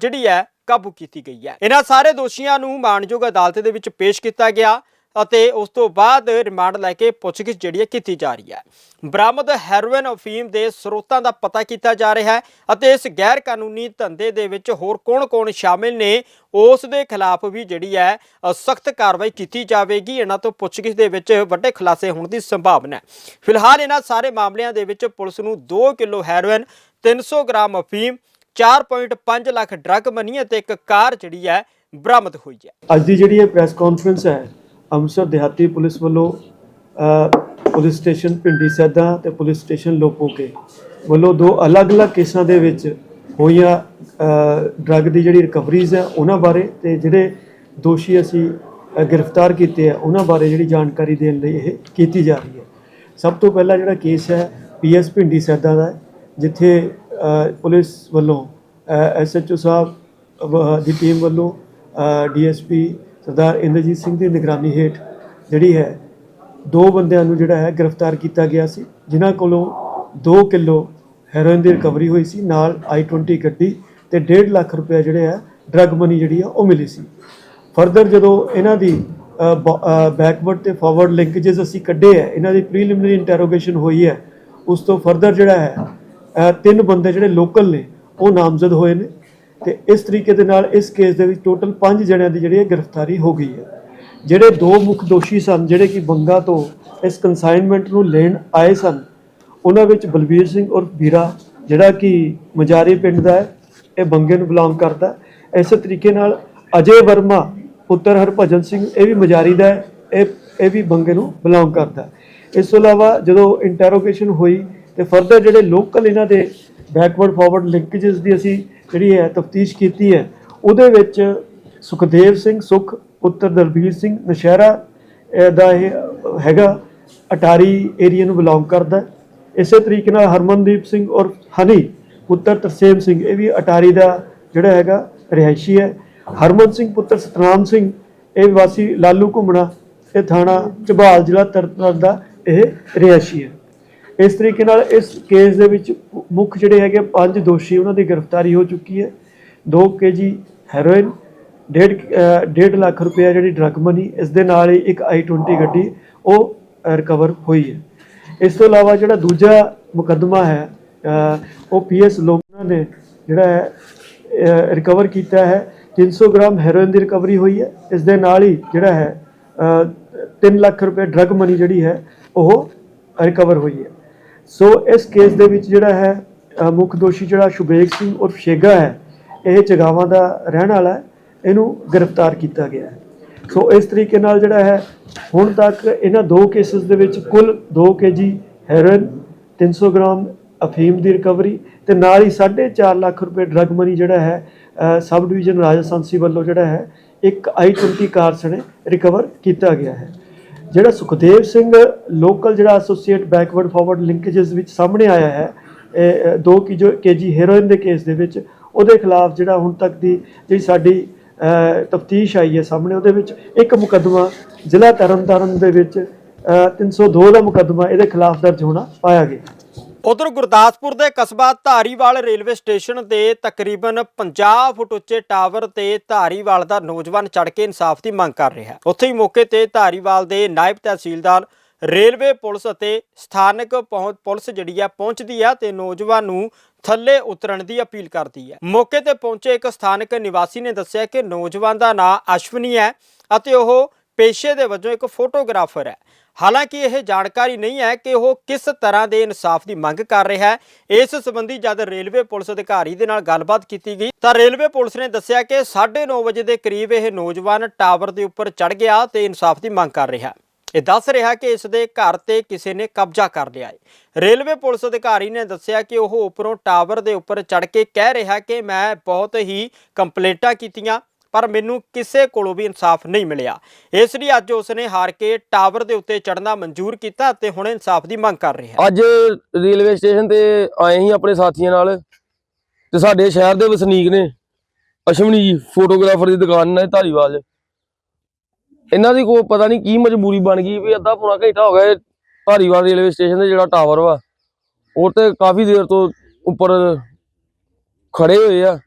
ਜਿਹੜੀ ਹੈ ਕਾਬੂ ਕੀਤੀ ਗਈ ਹੈ। ਇਹਨਾਂ ਸਾਰੇ ਦੋਸ਼ੀਆਂ ਨੂੰ ਮਾਣਯੋਗ ਅਦਾਲਤ ਦੇ ਵਿੱਚ ਪੇਸ਼ ਕੀਤਾ ਗਿਆ। ਅਤੇ ਉਸ ਤੋਂ ਬਾਅਦ ਰਿਮਾਂਡ ਲੈ ਕੇ ਪੁੱਛਗਿੱਛ ਜਿਹੜੀ ਹੈ ਕੀਤੀ ਜਾ ਰਹੀ ਹੈ। ਬਰਾਮਦ ਹੈਰੋਇਨ ਅਫੀਮ ਦੇ ਸਰੋਤਾਂ ਦਾ ਪਤਾ ਕੀਤਾ ਜਾ ਰਿਹਾ ਹੈ ਅਤੇ ਇਸ ਗੈਰ ਕਾਨੂੰਨੀ ਧੰਦੇ ਦੇ ਵਿੱਚ ਹੋਰ ਕੌਣ-ਕੌਣ ਸ਼ਾਮਿਲ ਨੇ, ਉਸ ਦੇ ਖਿਲਾਫ ਵੀ ਜਿਹੜੀ ਹੈ ਸਖਤ ਕਾਰਵਾਈ ਕੀਤੀ ਜਾਵੇਗੀ। ਇਹਨਾਂ ਤੋਂ ਪੁੱਛਗਿੱਛ ਦੇ ਵਿੱਚ ਵੱਡੇ ਖੁਲਾਸੇ ਹੋਣ ਦੀ ਸੰਭਾਵਨਾ ਹੈ। ਫਿਲਹਾਲ ਇਹਨਾਂ ਸਾਰੇ ਮਾਮਲਿਆਂ ਦੇ ਵਿੱਚ ਪੁਲਿਸ ਨੂੰ 2 ਕਿਲੋ ਹੈਰੋਇਨ 300 ਗ੍ਰਾਮ ਅਫੀਮ 4.5 ਲੱਖ ਡਰੱਗ ਮਨੀ ਅਤੇ ਇੱਕ ਕਾਰ ਜਿਹੜੀ ਹੈ, ਬਰਾਮਦ ਹੋਈ ਹੈ। ਅੱਜ ਦੀ ਜਿਹੜੀ ਇਹ ਪ੍ਰੈਸ ਕਾਨਫਰੰਸ ਹੈ ਅੰਮ੍ਰਿਤਸਰ ਦਿਹਾਤੀ ਪੁਲਿਸ ਵੱਲੋਂ ਪੁਲਿਸ ਸਟੇਸ਼ਨ ਪਿੰਡੀ ਸੈਦਾ ਤੇ ਪੁਲਿਸ ਸਟੇਸ਼ਨ ਲੋਪੋਕੇ ਵੱਲੋਂ ਦੋ ਅਲੱਗ-ਅਲੱਗ ਕੇਸਾਂ ਦੇ ਵਿੱਚ ਹੋਈਆਂ ਡਰੱਗ ਦੀ ਜਿਹੜੀ ਰਿਕਵਰੀਜ਼ ਹੈ ਉਹਨਾਂ ਬਾਰੇ ਤੇ ਜਿਹੜੇ ਦੋਸ਼ੀ ਅਸੀਂ ਗ੍ਰਿਫਤਾਰ ਕੀਤੇ ਆ ਉਹਨਾਂ ਬਾਰੇ ਜਿਹੜੀ ਜਾਣਕਾਰੀ ਦੇਣ ਲਈ ਇਹ ਕੀਤੀ ਜਾ ਰਹੀ ਹੈ। ਸਭ ਤੋਂ ਪਹਿਲਾ ਜਿਹੜਾ ਕੇਸ ਹੈ ਪੀਐਸ ਪਿੰਡੀ ਸੈਦਾ ਦਾ, ਜਿੱਥੇ ਪੁਲਿਸ ਵੱਲੋਂ ਐਸਐਚਓ ਸਾਹਿਬ ਵ- ਦੀ ਟੀਮ ਵੱਲੋਂ ਡੀਐਸਪੀ ਸਰਦਾਰ ਇੰਦਰਜੀਤ ਸਿੰਘ ਦੀ ਨਿਗਰਾਨੀ ਹੇਠ ਜਿਹੜੀ ਹੈ, ਦੋ ਬੰਦਿਆਂ ਨੂੰ ਜਿਹੜਾ ਹੈ ਗ੍ਰਿਫਤਾਰ ਕੀਤਾ ਗਿਆ ਸੀ, ਜਿਨ੍ਹਾਂ ਕੋਲੋਂ 2 ਕਿਲੋ ਹੈਰੋਇਨ ਦੀ ਰਿਕਵਰੀ ਹੋਈ ਸੀ, ਨਾਲ i20 ਗੱਡੀ ਤੇ 1.5 ਲੱਖ ਰੁਪਏ ਜਿਹੜੇ ਆ ਡਰੱਗ ਮਨੀ ਜਿਹੜੀ ਆ ਉਹ ਮਿਲੀ ਸੀ। ਫਰਦਰ ਜਦੋਂ ਇਹਨਾਂ ਦੀ ਬੈਕਵਰਡ ਤੇ ਫਾਰਵਰਡ ਲਿੰਕੇजेस ਅਸੀਂ ਕੱਢੇ ਆ ਇਹਨਾਂ ਦੀ ਪ੍ਰੀਲਿਮਿਨਰੀ ਇੰਟਰੋਗੇਸ਼ਨ ਹੋਈ ਹੈ, ਉਸ ਤੋਂ ਫਰਦਰ ਜਿਹੜਾ ਹੈ ਤਿੰਨ ਬੰਦੇ ਜਿਹੜੇ ਲੋਕਲ ਨੇ, ਉਹ ਨਾਮਜ਼ਦ ਹੋਏ ਨੇ। ਤੇ ਇਸ ਤਰੀਕੇ ਦੇ ਨਾਲ ਇਸ ਕੇਸ ਦੇ ਵਿੱਚ ਟੋਟਲ 5 ਜਣਿਆਂ ਦੀ ਜਿਹੜੀ ਹੈ ਗ੍ਰਿਫਤਾਰੀ ਹੋ ਗਈ ਹੈ ਜਿਹੜੇ ਦੋ ਮੁੱਖ ਦੋਸ਼ੀ ਸਨ, ਜਿਹੜੇ ਕਿ ਬੰਗਾ ਤੋਂ ਇਸ ਕਨਸਾਈਨਮੈਂਟ ਨੂੰ ਲੈਣ ਆਏ ਸਨ, ਉਹਨਾਂ ਵਿੱਚ ਬਲਬੀਰ ਸਿੰਘ ਔਰ ਵੀਰਾ, ਜਿਹੜਾ ਕਿ ਮਜਾਰੀ ਪਿੰਡ ਦਾ ਹੈ, ਇਹ ਬੰਗੇ ਨੂੰ ਬਿਲੋਂਗ ਕਰਦਾ ਹੈ। ਇਸੇ ਤਰੀਕੇ ਨਾਲ ਅਜੇ ਵਰਮਾ, ਪੁੱਤਰ ਹਰਭਜਨ ਸਿੰਘ, ਇਹ ਵੀ ਮਜਾਰੀ ਦਾ ਹੈ, ਇਹ ਇਹ ਵੀ ਬੰਗੇ ਨੂੰ ਬਿਲੋਂਗ ਕਰਦਾ ਇਸ ਤੋਂ ਇਲਾਵਾ ਜਦੋਂ ਇੰਟਰੋਗੇਸ਼ਨ ਹੋਈ ਤੇ ਫਰਦਰ ਜਿਹੜੇ ਲੋਕਲ ਇਹਨਾਂ ਦੇ ਬੈਕਵਰਡ ਫਾਰਵਰਡ ਲਿੰਕੇजेस ਦੀ ਅਸੀਂ ਜਿਹੜੀ ਹੈ, ਤਫਤੀਸ਼ ਕੀਤੀ ਹੈ, ਉਹਦੇ ਵਿੱਚ ਸੁਖਦੇਵ ਸਿੰਘ ਸੁਖ, ਪੁੱਤਰ ਦਲਬੀਰ ਸਿੰਘ ਨਸ਼ਹਿਰਾ ਦਾ ਇਹ ਹੈਗਾ, ਅਟਾਰੀ ਏਰੀਆ ਨੂੰ ਬਿਲੋਂਗ ਕਰਦਾ ਇਸੇ ਤਰੀਕੇ ਨਾਲ ਹਰਮਨਦੀਪ ਸਿੰਘ ਔਰ ਹਨੀ, ਪੁੱਤਰ ਤਰਸੇਮ ਸਿੰਘ, ਇਹ ਵੀ ਅਟਾਰੀ ਦਾ ਜਿਹੜਾ ਹੈਗਾ, ਰਿਹਾਇਸ਼ੀ ਹੈ। ਹਰਮਨ ਸਿੰਘ, ਪੁੱਤਰ ਸਤਨਾਮ ਸਿੰਘ, ਇਹ ਵਾਸੀ ਲਾਲੂ ਘੁੰਮਣਾ, ਇਹ ਥਾਣਾ ਝਬਾਲ ਜ਼ਿਲ੍ਹਾ ਤਰਨਤਾਰਨ ਦਾ ਇਹ ਰਿਹਾਇਸ਼ੀ ਹੈ। ਇਸ ਤਰੀਕੇ ਨਾਲ ਇਸ ਕੇਸ ਦੇ ਵਿੱਚ ਮੁੱਖ ਜਿਹੜੇ ਹੈਗੇ ਪੰਜ ਦੋਸ਼ੀ ਉਹਨਾਂ ਦੀ ਗ੍ਰਿਫਤਾਰੀ ਹੋ ਚੁੱਕੀ ਹੈ। 2 ਕੇਜੀ ਹੈਰੋਇਨ 1.5 ਡੇਢ ਲੱਖ ਰੁਪਏ ਜਿਹੜੀ ਡਰੱਗ ਮਨੀ ਇਸ ਦੇ ਨਾਲ ਹੀ ਇੱਕ i20 ਗੱਡੀ ਉਹ ਰਿਕਵਰ ਹੋਈ ਹੈ। ਇਸ ਤੋਂ ਇਲਾਵਾ ਜਿਹੜਾ ਦੂਜਾ ਮੁਕੱਦਮਾ ਹੈ ਅ, ਉਹ ਪੀਐਸ ਲੋਕਨਾ ਨੇ ਜਿਹੜਾ ਹੈ ਰਿਕਵਰ ਕੀਤਾ ਹੈ। 300 ਗ੍ਰਾਮ ਹੈਰੋਇਨ ਦੀ ਰਿਕਵਰੀ ਹੋਈ ਹੈ। ਇਸ ਦੇ ਨਾਲ ਹੀ ਜਿਹੜਾ ਹੈ 3 ਲੱਖ ਰੁਪਏ ਡਰੱਗ ਮਨੀ ਜਿਹੜੀ ਹੈ ਉਹ ਰਿਕਵਰ ਹੋਈ ਹੈ। ਸੋ ਇਸ ਕੇਸ ਦੇ ਵਿੱਚ ਜਿਹੜਾ ਹੈ ਮੁੱਖ ਦੋਸ਼ੀ ਜਿਹੜਾ ਸ਼ੁਬੇਗ ਸਿੰਘ ਉਰਫ ਸ਼ੇਗਾ ਹੈ, ਇਹ ਚਗਾਵਾਂ ਦਾ ਰਹਿਣ ਵਾਲਾ ਹੈ, ਇਹਨੂੰ ਗ੍ਰਿਫਤਾਰ ਕੀਤਾ ਗਿਆ ਹੈ। ਸੋ ਇਸ ਤਰੀਕੇ ਨਾਲ ਜਿਹੜਾ ਹੈ, ਹੁਣ ਤੱਕ ਇਹਨਾਂ ਦੋ ਕੇਸਿਸ ਦੇ ਵਿੱਚ ਕੁੱਲ 2 ਕੇਜੀ ਹੈਰੋਇਨ 300 ਗ੍ਰਾਮ ਅਫੀਮ ਦੀ ਰਿਕਵਰੀ ਤੇ ਨਾਲ ਹੀ 4.5 ਲੱਖ ਰੁਪਏ ਡਰੱਗ ਮਨੀ ਜਿਹੜਾ ਹੈ ਸਬ ਡਿਵੀਜ਼ਨ ਰਾਜਸਥਾਨਸੀ ਵੱਲੋਂ ਜਿਹੜਾ ਹੈ, ਇੱਕ i20 ਕਾਰ ਸਣੇ ਰਿਕਵਰ ਕੀਤਾ ਗਿਆ ਹੈ। ਜਿਹੜਾ ਸੁਖਦੇਵ ਸਿੰਘ ਲੋਕਲ ਜਿਹੜਾ ਐਸੋਸੀਏਟ ਬੈਕਵਰਡ ਫਾਰਵਰਡ ਲਿੰਕੇजेस ਵਿੱਚ ਸਾਹਮਣੇ ਆਇਆ ਹੈ ਇਹ 2 ਕਿਲੋ ਕੇਜੀ ਹੈਰੋਇਨ ਦੇ ਕੇਸ ਦੇ ਵਿੱਚ ਉਹਦੇ ਖਿਲਾਫ ਜਿਹੜਾ ਹੁਣ ਤੱਕ ਦੀ ਜਿਹੜੀ ਸਾਡੀ ਤਫਤੀਸ਼ ਆਈ ਹੈ ਸਾਹਮਣੇ ਉਹਦੇ ਵਿੱਚ ਇੱਕ ਮੁਕੱਦਮਾ ਜ਼ਿਲ੍ਹਾ ਤਰਨਤਾਰਨ ਦੇ ਵਿੱਚ ਅ, 302 ਦਾ ਮੁਕੱਦਮਾ ਇਹਦੇ ਖਿਲਾਫ ਦਰਜ ਹੋਣਾ ਪਾਇਆ ਗਿਆ। ਉਧਰ ਗੁਰਦਾਸਪੁਰ ਦੇ ਕਸਬਾ ਧਾਰੀਵਾਲ ਰੇਲਵੇ ਸਟੇਸ਼ਨ ਦੇ ਤਕਰੀਬਨ 50 ਫੁੱਟ ਉੱਚੇ ਟਾਵਰ ਤੇ ਧਾਰੀਵਾਲ ਦਾ ਨੌਜਵਾਨ ਚੜ ਕੇ ਇਨਸਾਫ ਦੀ ਮੰਗ ਕਰ ਰਿਹਾ ਹੈ। ਉੱਥੇ ਹੀ ਮੌਕੇ ਤੇ ਧਾਰੀਵਾਲ ਦੇ ਨਾਇਬ ਤਹਿਸੀਲਦਾਰ, ਰੇਲਵੇ ਪੁਲਿਸ ਅਤੇ ਸਥਾਨਕ ਪਹੁੰਚ ਪੁਲਿਸ ਜਿਹੜੀ ਹੈ ਪਹੁੰਚਦੀ ਹੈ ਤੇ ਨੌਜਵਾਨ ਨੂੰ ਥੱਲੇ ਉਤਰਨ ਦੀ ਅਪੀਲ ਕਰਦੀ ਹੈ। ਮੌਕੇ ਤੇ ਪਹੁੰਚੇ ਇੱਕ ਸਥਾਨਕ ਨਿਵਾਸੀ ਨੇ ਦੱਸਿਆ ਕਿ ਨੌਜਵਾਨ ਦਾ ਨਾਂ ਅਸ਼ਵਨੀ ਹੈ ਅਤੇ ਉਹ ਪੇਸ਼ੇ ਦੇ ਵਜੋਂ ਇੱਕ ਫੋਟੋਗ੍ਰਾਫਰ ਹੈ। ਹਾਲਾਂਕਿ ਇਹ ਜਾਣਕਾਰੀ ਨਹੀਂ ਹੈ ਕਿ ਉਹ ਕਿਸ ਤਰ੍ਹਾਂ ਦੇ ਇਨਸਾਫ ਦੀ ਮੰਗ ਕਰ ਰਿਹਾ ਹੈ। ਇਸ ਸੰਬੰਧੀ ਜਦ ਰੇਲਵੇ ਪੁਲਿਸ ਅਧਿਕਾਰੀ ਦੇ ਨਾਲ ਗੱਲਬਾਤ ਕੀਤੀ ਗਈ ਤਾਂ ਰੇਲਵੇ ਪੁਲਿਸ ਨੇ ਦੱਸਿਆ ਕਿ 9:30 ਵਜੇ ਦੇ ਕਰੀਬ ਇਹ ਨੌਜਵਾਨ ਟਾਵਰ ਦੇ ਉੱਪਰ ਚੜ ਗਿਆ ਤੇ ਇਨਸਾਫ ਦੀ ਮੰਗ ਕਰ ਰਿਹਾ। ਇਹ ਦੱਸ ਰਿਹਾ ਕਿ ਇਸ ਦੇ ਘਰ ਤੇ ਕਿਸੇ ਨੇ ਕਬਜ਼ਾ ਕਰ ਲਿਆ ਹੈ। ਰੇਲਵੇ ਪੁਲਿਸ ਅਧਿਕਾਰੀ ਨੇ ਦੱਸਿਆ ਕਿ ਉਹ ਉੱਪਰੋਂ ਟਾਵਰ ਦੇ ਉੱਪਰ ਚੜ ਕੇ ਕਹਿ ਰਿਹਾ ਕਿ ਮੈਂ ਬਹੁਤ ਹੀ ਕੰਪਲੇਂਟਾਂ ਕੀਤੀਆਂ ਪਰ ਮੈਨੂੰ ਕਿਸੇ ਕੋਲੋਂ ਵੀ ਇਨਸਾਫ ਨਹੀਂ ਮਿਲਿਆ। ਇਸ ਲਈ ਅੱਜ ਉਸ ਹਾਰ ਕੇ ਟਾਵਰ ਦੇ ਉੱਤੇ ਚੜ੍ਹਨਾ ਮਨਜ਼ੂਰ ਕੀਤਾ ਤੇ ਹੁਣ ਇਨਸਾਫ ਦੀ ਮੰਗ ਕਰ ਰਿਹਾ। ਅੱਜ ਰੇਲਵੇ ਸਟੇਸ਼ਨ ਤੇ ਆਏ ਸੀ ਆਪਣੇ ਸਾਥੀਆਂ ਨਾਲ ਤੇ ਸਾਡੇ ਸ਼ਹਿਰ ਦੇ ਵਸਨੀਕ ਨੇ ਅਸ਼ਵਨੀ ਜੀ, ਫੋਟੋਗ੍ਰਾਫਰ ਦੀ ਦੁਕਾਨ ਨੇ ਧਾਰੀਵਾਲ। ਇਹਨਾਂ ਦੀ ਕੋਈ ਪਤਾ ਨਹੀਂ ਕੀ ਮਜਬੂਰੀ ਬਣ ਗਈ ਵੀ ਅੱਧਾ ਪੌਣਾ ਘੰਟਾ ਹੋ ਗਿਆ ਧਾਰੀਵਾਲ ਰੇਲਵੇ ਸਟੇਸ਼ਨ ਤੇ ਜਿਹੜਾ ਟਾਵਰ ਵਾ, ਉਹ ਤੇ ਕਾਫੀ ਦੇਰ ਤੋਂ ਉੱਪਰ ਖੜੇ ਹੋਏ ਆ।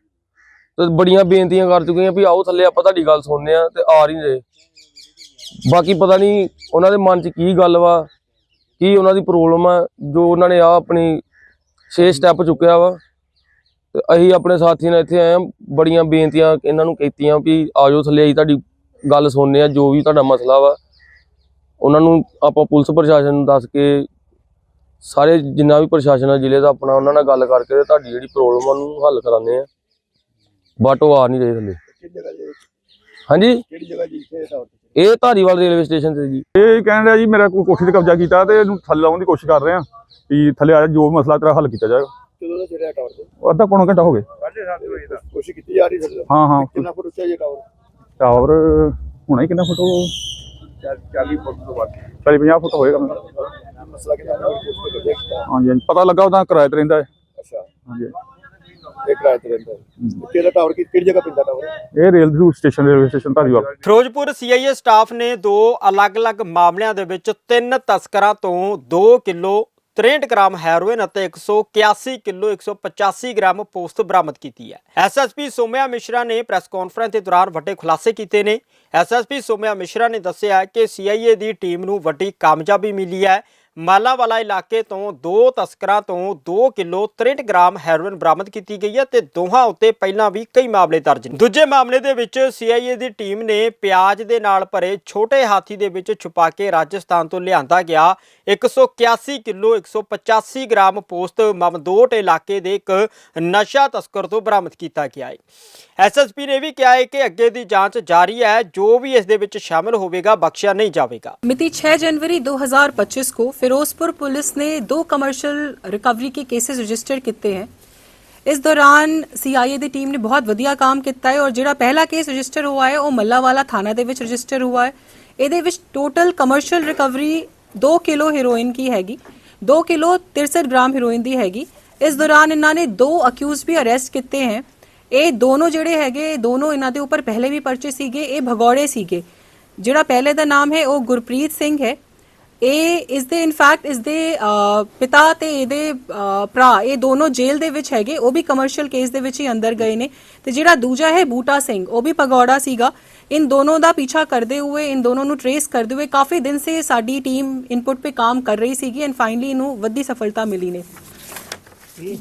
ਤੇ ਬੜੀਆਂ ਬੇਨਤੀਆਂ ਕਰ ਚੁੱਕੇ ਵੀ ਆਓ ਥੱਲੇ ਆਪਾਂ ਤੁਹਾਡੀ ਗੱਲ ਸੁਣਨੇ ਆ ਤੇ ਆ ਨਹੀਂ ਰਹੇ। ਬਾਕੀ ਪਤਾ ਨਹੀਂ ਉਹਨਾਂ ਦੇ ਮਨ 'ਚ ਕੀ ਗੱਲ ਵਾ, ਕੀ ਉਹਨਾਂ ਦੀ ਪ੍ਰੋਬਲਮ ਆ, ਜੋ ਉਹਨਾਂ ਨੇ ਆ ਆਪਣੀ 6 ਸਟੈਪ ਚੁੱਕਿਆ ਵਾ। ਤੇ ਅਸੀਂ ਆਪਣੇ ਸਾਥੀਆਂ ਨਾਲ ਇੱਥੇ ਆਏ ਆ ਬੜੀਆਂ ਬੇਨਤੀਆਂ ਇਹਨਾਂ ਨੂੰ ਕੀਤੀਆਂ ਵੀ ਆਜੋ ਥੱਲੇ ਅਸੀਂ ਤੁਹਾਡੀ ਗੱਲ ਸੁਣਨੇ ਆ ਜੋ ਵੀ ਤੁਹਾਡਾ ਮਸਲਾ ਵਾ। ਉਹਨਾਂ ਨੂੰ ਆਪਾਂ ਪੁਲਿਸ ਪ੍ਰਸ਼ਾਸਨ ਨੂੰ ਦੱਸ ਕੇ ਸਾਰੇ ਜਿੰਨਾ ਵੀ ਪ੍ਰਸ਼ਾਸਨ ਆ, ਜ਼ਿਲ੍ਹੇ ਦਾ ਆਪਣਾ ਉਹਨਾਂ ਨਾਲ ਗੱਲ ਕਰਕੇ ਤੁਹਾਡੀ ਜਿਹੜੀ ਪ੍ਰੋਬਲਮ ਆ, ਉਹਨੂੰ ਹੱਲ ਕਰਾਉਂਦੇ ਆ ਬਟ ਉਹ ਆ ਨਹੀਂ ਰਹੇ ਥੱਲੇ। ਹਾਂਜੀ? ਕਿਹੜੀ ਜਗ੍ਹਾ ਜੀ? ਇੱਥੇ ਇਹ ਧਾਰੀਵਾਲ ਰੇਲਵੇ ਸਟੇਸ਼ਨ ਤੇ ਜੀ। ਇਹ ਕਹਿਣ ਰਿਹਾ ਜੀ ਮੇਰਾ ਕੋਈ ਕੋਠੀ ਤੇ ਕਬਜ਼ਾ ਕੀਤਾ ਤੇ ਇਹਨੂੰ ਥੱਲੇ ਲਾਉਣ ਦੀ ਕੋਸ਼ਿਸ਼ ਕਰ ਰਹੇ ਆ ਵੀ ਥੱਲੇ ਆ ਜਾ, ਮਸਲਾ ਤੇਰਾ ਹੱਲ ਕੀਤਾ ਜਾਏਗਾ। ਕਦੋਂ ਦਾ ਚੜਿਆ ਟਾਵਰ ਤੇ? ਉਹ ਅੱਧਾ ਪੌਣਾ ਘੰਟਾ ਹੋ ਗਿਆ 7:30 ਵਜੇ ਦਾ। ਕੋਸ਼ਿਸ਼ ਕੀਤੀ ਜਾ ਰਹੀ ਸਰ ਹਾਂ ਹਾਂ। ਕਿੰਨਾ ਫੁੱਟ ਉੱਚਾ ਜੀ ਟਾਵਰ ਟਾਵਰ ਹੋਣਾ ਹੀ ਕਿੰਨਾ ਫੁੱਟ ਉਹ 40 ਫੁੱਟ ਤੋਂ ਵੱਧ। 40 50 ਫੁੱਟ ਹੋਏਗਾ। ਮਸਲਾ ਕਿੰਨਾ ਹੈ ਹਾਂਜੀ। ਪਤਾ ਲੱਗਾ ਉਹਦਾ ਕਿਰਾਏ ਤੇ ਰਹਿੰਦਾ ਹੈ। ਅੱਛਾ। ਹਾਂਜੀ। ਇਹ ਕਿਰਾਏ ਤੇ ਰਹਿੰਦਾ ਹੈ। ਕਿਹੜਾ ਟਾਵਰ ਕੀ ਕਿਹੜੀ ਜਗ੍ਹਾ ਪੈਂਦਾ ਟਾਵਰ ਇਹ ਰੇਲ ਦੀ station railway station Dhariwal. Firozpur CIA staff ਨੇ ਦੋ ਅਲੱਗ-ਅਲੱਗ ਮਾਮਲਿਆਂ ਦੇ ਵਿੱਚ ਤਿੰਨ ਤਸਕਰਾਂ ਤੋਂ 2 ਕਿਲੋ 63 ਗ੍ਰਾਮ ਹੈਰੋਇਨ ਅਤੇ 181 ਕਿਲੋ 185 ਗ੍ਰਾਮ ਪੋਸਤ ਬਰਾਮਦ ਕੀਤੀ ਹੈ। ਐਸਐਸਪੀ ਸੋਮਿਆ ਮਿਸ਼ਰਾ ਨੇ ਪ੍ਰੈਸ ਕਾਨਫਰੰਸ ਦੇ ਦੌਰਾਨ ਵੱਡੇ ਖੁਲਾਸੇ ਕੀਤੇ ਨੇ। ਐਸਐਸਪੀ ਸੋਮਿਆ ਮਿਸ਼ਰਾ ਨੇ ਦੱਸਿਆ ਕਿ ਸੀਆਈਏ ਦੀ ਟੀਮ ਨੂੰ ਵੱਡੀ ਕਾਮਯਾਬੀ ਮਿਲੀ ਹੈ। ਮਾਲਾਵਾਲਾ ਇਲਾਕੇ ਤੋਂ ਦੋ ਤਸਕਰਾਂ ਤੋਂ 2 ਕਿਲੋ 63 ਗ੍ਰਾਮ ਹੈਰੋਇਨ ਬਰਾਮਦ ਕੀਤੀ ਗਈ ਹੈ ਤੇ ਦੋਹਾਂ ਉੱਤੇ ਪਹਿਲਾਂ ਵੀ ਕਈ ਮਾਮਲੇ ਦਰਜ ਨੇ। ਦੂਜੇ ਮਾਮਲੇ ਦੇ ਵਿੱਚ ਸੀਆਈਏ ਦੀ ਟੀਮ ਨੇ ਪਿਆਜ਼ ਦੇ ਨਾਲ ਭਰੇ ਛੋਟੇ ਹਾਥੀ ਦੇ ਵਿੱਚ ਛੁਪਾ ਕੇ ਰਾਜਸਥਾਨ ਤੋਂ ਲਿਆਂਦਾ ਗਿਆ। 181 ਕਿਲੋ 185 ਗ੍ਰਾਮ ਪੋਸਤ ਮਮਦੋਟ ਇਲਾਕੇ ਦੇ ਇੱਕ ਨਸ਼ਾ ਤਸਕਰ ਤੋਂ ਬਰਾਮਦ ਕੀਤਾ ਗਿਆ ਹੈ। ਐਸਐਸਪੀ ਨੇ ਵੀ ਕਿਹਾ ਹੈ ਕਿ ਅੱਗੇ ਦੀ ਜਾਂਚ ਜਾਰੀ ਹੈ। ਜੋ ਵੀ ਇਸ ਦੇ ਵਿੱਚ ਸ਼ਾਮਲ ਹੋਵੇਗਾ, ਬਖਸ਼ਿਆ ਨਹੀਂ ਜਾਵੇਗਾ। ਮਿਤੀ 6 ਜਨਵਰੀ 2025 ਕੋ ਫਿਰੋਜ਼ਪੁਰ ਪੁਲਿਸ ਨੇ ਦੋ ਕਮਰਸ਼ੀਅਲ ਰਿਕਵਰੀ ਕੇ ਕੇसेस ਰਜਿਸਟਰ ਕੀਤੇ ਹੈ ਇਸ ਦੌਰਾਨ ਸੀਆਈਏ ਦੀ ਟੀਮ ਨੇ ਬਹੁਤ ਵਧੀਆ ਕੰਮ ਕੀਤਾ ਹੈ ਔਰ ਜਿਹੜਾ ਪਹਿਲਾ ਕੇਸ ਰਜਿਸਟਰ ਹੋਇਆ ਹੈ ਉਹ ਮੱਲਾਵਾਲਾ ਥਾਣਾ ਦੇ ਵਿੱਚ ਰਜਿਸਟਰ ਹੋਇਆ ਹੈ ਇਹਦੇ ਵਿੱਚ total commercial recovery 2 kilo heroin ਕੀ ਹੈਗੀ 2 ਕਿਲੋ 63 ਗ੍ਰਾਮ ਹੀਰੋਇਨ ਦੀ ਹੈਗੀ ਇਸ ਦੌਰਾਨ ਇਹਨਾਂ ਨੇ ਦੋ ਅਕਿਊਜ਼ ਵੀ ਅਰੈਸਟ ਕੀਤੇ ਹਨ ਇਹ ਦੋਨੋਂ ਜਿਹੜੇ ਹੈਗੇ ਦੋਨੋਂ ਇਹਨਾਂ ਦੇ ਉੱਪਰ ਪਹਿਲੇ ਵੀ ਪਰਚੇ ਸੀਗੇ ਇਹ ਭਗੌੜੇ ਸੀਗੇ ਜਿਹੜਾ ਪਹਿਲੇ ਦਾ ਨਾਮ ਹੈ ਉਹ ਗੁਰਪ੍ਰੀਤ ਸਿੰਘ ਹੈ ਇਹ ਇਸ ਦੇ ਇਨਫੈਕਟ ਇਸ ਦੇ ਅਹ, ਪਿਤਾ ਤੇ ਇਹਦੇ ਅਹ, ਭਰਾ ਇਹ ਦੋਨੋਂ ਜੇਲ੍ਹ ਦੇ ਵਿੱਚ ਹੈਗੇ ਉਹ ਵੀ ਕਮਰਸ਼ੀਅਲ ਕੇਸ ਦੇ ਵਿੱਚ ਹੀ ਅੰਦਰ ਗਏ ਨੇ ਤੇ ਜਿਹੜਾ ਦੂਜਾ ਹੈ ਬੂਟਾ ਸਿੰਘ ਉਹ ਵੀ ਪਗੌੜਾ ਸੀਗਾ इन दोनों ਦਾ ਪਿੱਛਾ ਕਰਦੇ ਹੋਏ इन दोनों ਨੂੰ ਟਰੇਸ ਕਰਦੇ ਹੋਏ ਕਾਫੀ ਦਿਨ ਸੇ ਸਾਡੀ ਟੀਮ ਇਨਪੁਟ पे काम कर रही ਸੀਗੀ ਐਂਡ ਫਾਈਨਲੀ ਇਹਨੂੰ ਵੱਡੀ ਸਫਲਤਾ ਮਿਲੀ ਨੇ ਇਹ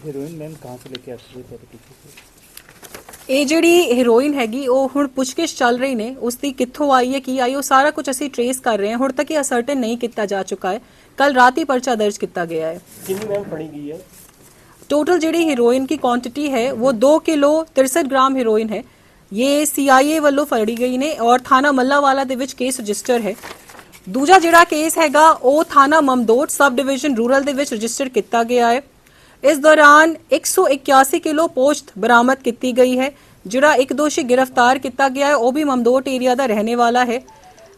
ਜਿਹੜੀ ਹੀਰੋਇਨ ਹੈਗੀ ਉਹ ਹੁਣ ਪੁੱਛਗਿੱਛ ਚੱਲ ਰਹੀ ਨੇ ਉਸ ਦੀ ਕਿੱਥੋਂ ਆਈ ਹੈ ਕੀ ਆਈ ਉਹ ਸਾਰਾ ਕੁਝ ਅਸੀਂ ਟਰੇਸ ਕਰ ਰਹੇ ਹਾਂ ਹੁਣ ਤੱਕ ਇਹ ਅਸਰਟਨ ਨਹੀਂ ਕੀਤਾ ਜਾ ਚੁੱਕਾ ਹੈ ਕੱਲ ਰਾਤ ਹੀ ਪਰਚਾ ਦਰਜ ਕੀਤਾ ਗਿਆ ਹੈ ਕਿੰਨੀ ਮੈਮ ਫੜੀ ਗਈ ਹੈ टोटल ਜਿਹੜੀ ਹੀਰੋਇਨ की क्वांटिटी है वो दो किलो तिरसठ ग्राम ਹੀਰੋਇਨ ਹੈ ਇਹ ਸੀਆਈਏ ਵੱਲੋਂ ਫੜੀ ਗਈ ਨੇ ਔਰ ਥਾਣਾ ਮੱਲਾਵਾਲਾ ਦੇ ਵਿੱਚ ਕੇਸ ਰਜਿਸਟਰ ਹੈ ਦੂਜਾ ਜਿਹੜਾ ਕੇਸ ਹੈਗਾ ਉਹ ਥਾਣਾ ਮਮਦੋਟ ਸਬ ਡਿਵੀਜ਼ਨ ਰੂਰਲ ਦੇ ਵਿੱਚ ਰਜਿਸਟਰ ਕੀਤਾ ਗਿਆ ਹੈ ਇਸ ਦੌਰਾਨ 181 ਕਿਲੋ ਪੋਸ਼ਤ ਬਰਾਮਦ ਕੀਤੀ ਗਈ ਹੈ ਜਿਹੜਾ ਇੱਕ ਦੋਸ਼ੀ ਗ੍ਰਿਫਤਾਰ ਕੀਤਾ ਗਿਆ ਹੈ ਉਹ ਵੀ ਮਮਦੋਟ ਏਰੀਆ ਦਾ रहने वाला है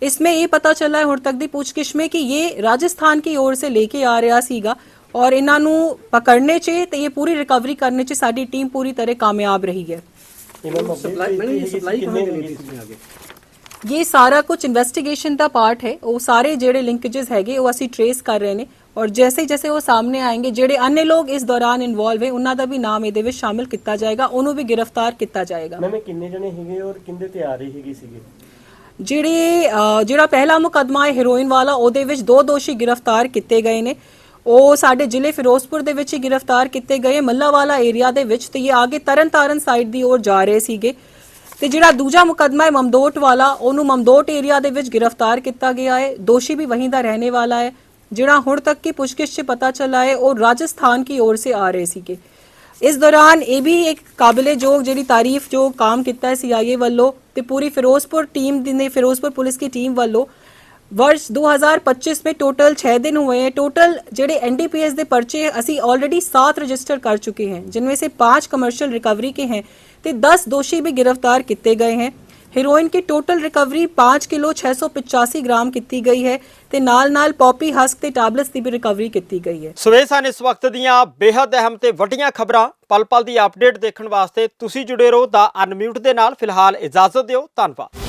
इसमें ਇਹ ਪਤਾ ਚੱਲਾ ਹੈ ਹੁਣ ਤੱਕ ਦੀ ਪੁੱਛਗਿਛ ਮੇ ਕਿ ਇਹ ਰਾਜਸਥਾਨ ਕੀ ਔਰ ਸੇ ਲੈ ਕੇ ਆ ਰਿਹਾ ਸੀਗਾ ਔਰ ਇਹਨਾਂ ਨੂੰ ਪਕੜਨੇ 'ਚ ਤੇ ਇਹ ਪੂਰੀ ਰਿਕਵਰੀ ਕਰਨੇ 'ਚ ਸਾਡੀ ਟੀਮ ਪੂਰੀ ਤਰ੍ਹਾਂ ਕਾਮਯਾਬ ਰਹੀ ਹੈ। ਇਹ ਸਾਰਾ ਕੁਝ ਇਨਵੈਸਟੀਗੇਸ਼ਨ ਦਾ ਪਾਰਟ ਹੈ ਉਹ ਸਾਰੇ ਜਿਹੜੇ ਲਿੰਕੇजेस ਹੈਗੇ ਉਹ ਅਸੀਂ ਟ੍ਰੇਸ ਕਰ ਰਹੇ ਨੇ। ਔਰ ਜੈਸੇ ਜੈਸੇ ਉਹ ਸਾਹਮਣੇ ਆਏਗੇ ਜਿਹੜੇ ਅੰਨੇ ਲੋਕ ਇਸ ਦੌਰਾਨ ਇਨਵੋਲਵ ਹੈ ਉਹਨਾਂ ਦਾ ਵੀ ਨਾਮ ਇਹਦੇ ਵਿੱਚ ਸ਼ਾਮਿਲ ਕੀਤਾ ਜਾਏਗਾ ਉਹਨੂੰ ਵੀ ਗ੍ਰਿਫਤਾਰ ਕੀਤਾ ਜਾਏਗਾ। ਮੈਮ ਇਹ ਕਿੰਨੇ ਜਣੇ ਹੈਗੇ ਔਰ ਕਿੰਦੇ ਤਿਆਰੀ ਹੈਗੀ ਸੀਗੇ ਜਿਹੜੇ ਜਿਹੜਾ ਪਹਿਲਾ ਮੁਕਦਮਾ ਹੈ ਹੀਰੋਇਨ ਵਾਲਾ ਉਹਦੇ ਵਿੱਚ ਦੋ ਦੋਸ਼ੀ ਗ੍ਰਿਫਤਾਰ ਕੀਤੇ ਗਏ ਨੇ। ਉਹ ਸਾਡੇ ਜ਼ਿਲ੍ਹੇ ਫਿਰੋਜ਼ਪੁਰ ਦੇ ਵਿੱਚ ਹੀ ਗ੍ਰਿਫਤਾਰ ਕੀਤੇ ਗਏ ਮੱਲਾਵਾਲਾ ਏਰੀਆ ਦੇ ਵਿੱਚ ਤੇ ਇਹ ਆਗੇ ਤਰਨਤਾਰਨ ਸਾਈਡ ਦੀ ओर ਜਾ ਰਹੇ ਸੀਗੇ। ਤੇ ਜਿਹੜਾ ਦੂਜਾ ਮੁਕਦਮਾ ਹੈ ਮਮਦੋਟ ਵਾਲਾ ਉਹਨੂੰ ਮਮਦੋਟ ਏਰੀਆ ਦੇ ਵਿੱਚ ਗ੍ਰਿਫਤਾਰ ਕੀਤਾ ਗਿਆ ਹੈ। ਦੋਸ਼ੀ ਵੀ ਵਹੀਂ ਦਾ ਰਹਿਣੇ ਵਾਲਾ ਹੈ। ਜਿਹੜਾ ਹੁਣ ਤੱਕ ਕੀ ਪੁੱਛਗਿੱਛ 'ਚ ਪਤਾ ਚੱਲਾ ਹੈ ਉਹ ਰਾਜਸਥਾਨ ਕੀ ओर ਸੇ ਆ ਰਹੇ ਸੀਗੇ ਇਸ ਦੌਰਾਨ ਇਹ ਵੀ ਇੱਕ ਕਾਬਿਲੇ ਜੋ ਜਿਹੜੀ ਤਾਰੀਫ ਜੋ ਕੰਮ ਕੀਤਾ ਹੈ ਸੀਆਈਏ ਵੱਲੋਂ ਤੇ ਪੂਰੀ ਫਿਰੋਜ਼ਪੁਰ ਟੀਮ ਦੀ ਨੇ ਫਿਰੋਜ਼ਪੁਰ ਪੁਲਿਸ की टीम ਵੱਲੋਂ वर्ष 2025 में टोटल 6 दिन हुए हैं टोटल ਜਿਹੜੇ एनडीपीएस ਦੇ ਪਰਚੇ ਅਸੀਂ ਆਲਰੇਡੀ 7 रजिस्टर कर चुके हैं जिनमें से 5 कमर्शियल रिकवरी के हैं ਤੇ 10 ਦੋਸ਼ੀ भी गिरफ्तार ਕੀਤੇ ਗਏ हैं ਹੀਰੋਇਨ की ਟੋਟਲ ਰਿਕਵਰੀ 5 ਕਿਲੋ 685 ਗ੍ਰਾਮ ਕੀਤੀ ਗਈ ਹੈ ਤੇ ਨਾਲ-ਨਾਲ ਪੌਪੀ ਹਸਕ ਤੇ ਟੈਬਲੇਟਸ ਦੀ ਵੀ ਰਿਕਵਰੀ ਕੀਤੀ ਗਈ ਹੈ ਸੋ ਸਨ ਇਸ ਵਕਤ ਦੀਆਂ ਬੇहद ਅਹਿਮ ਤੇ ਵੱਡੀਆਂ ਖਬਰਾਂ ਪਲ-ਪਲ ਦੀ ਅਪਡੇਟ ਦੇਖਣ ਵਾਸਤੇ ਤੁਸੀਂ ਜੁੜੇ ਰਹੋ ਦਾ ਅਨਮਿਊਟ ਦੇ ਨਾਲ। ਫਿਲਹਾਲ ਇਜਾਜ਼ਤ ਦਿਓ, ਧੰਨਵਾਦ।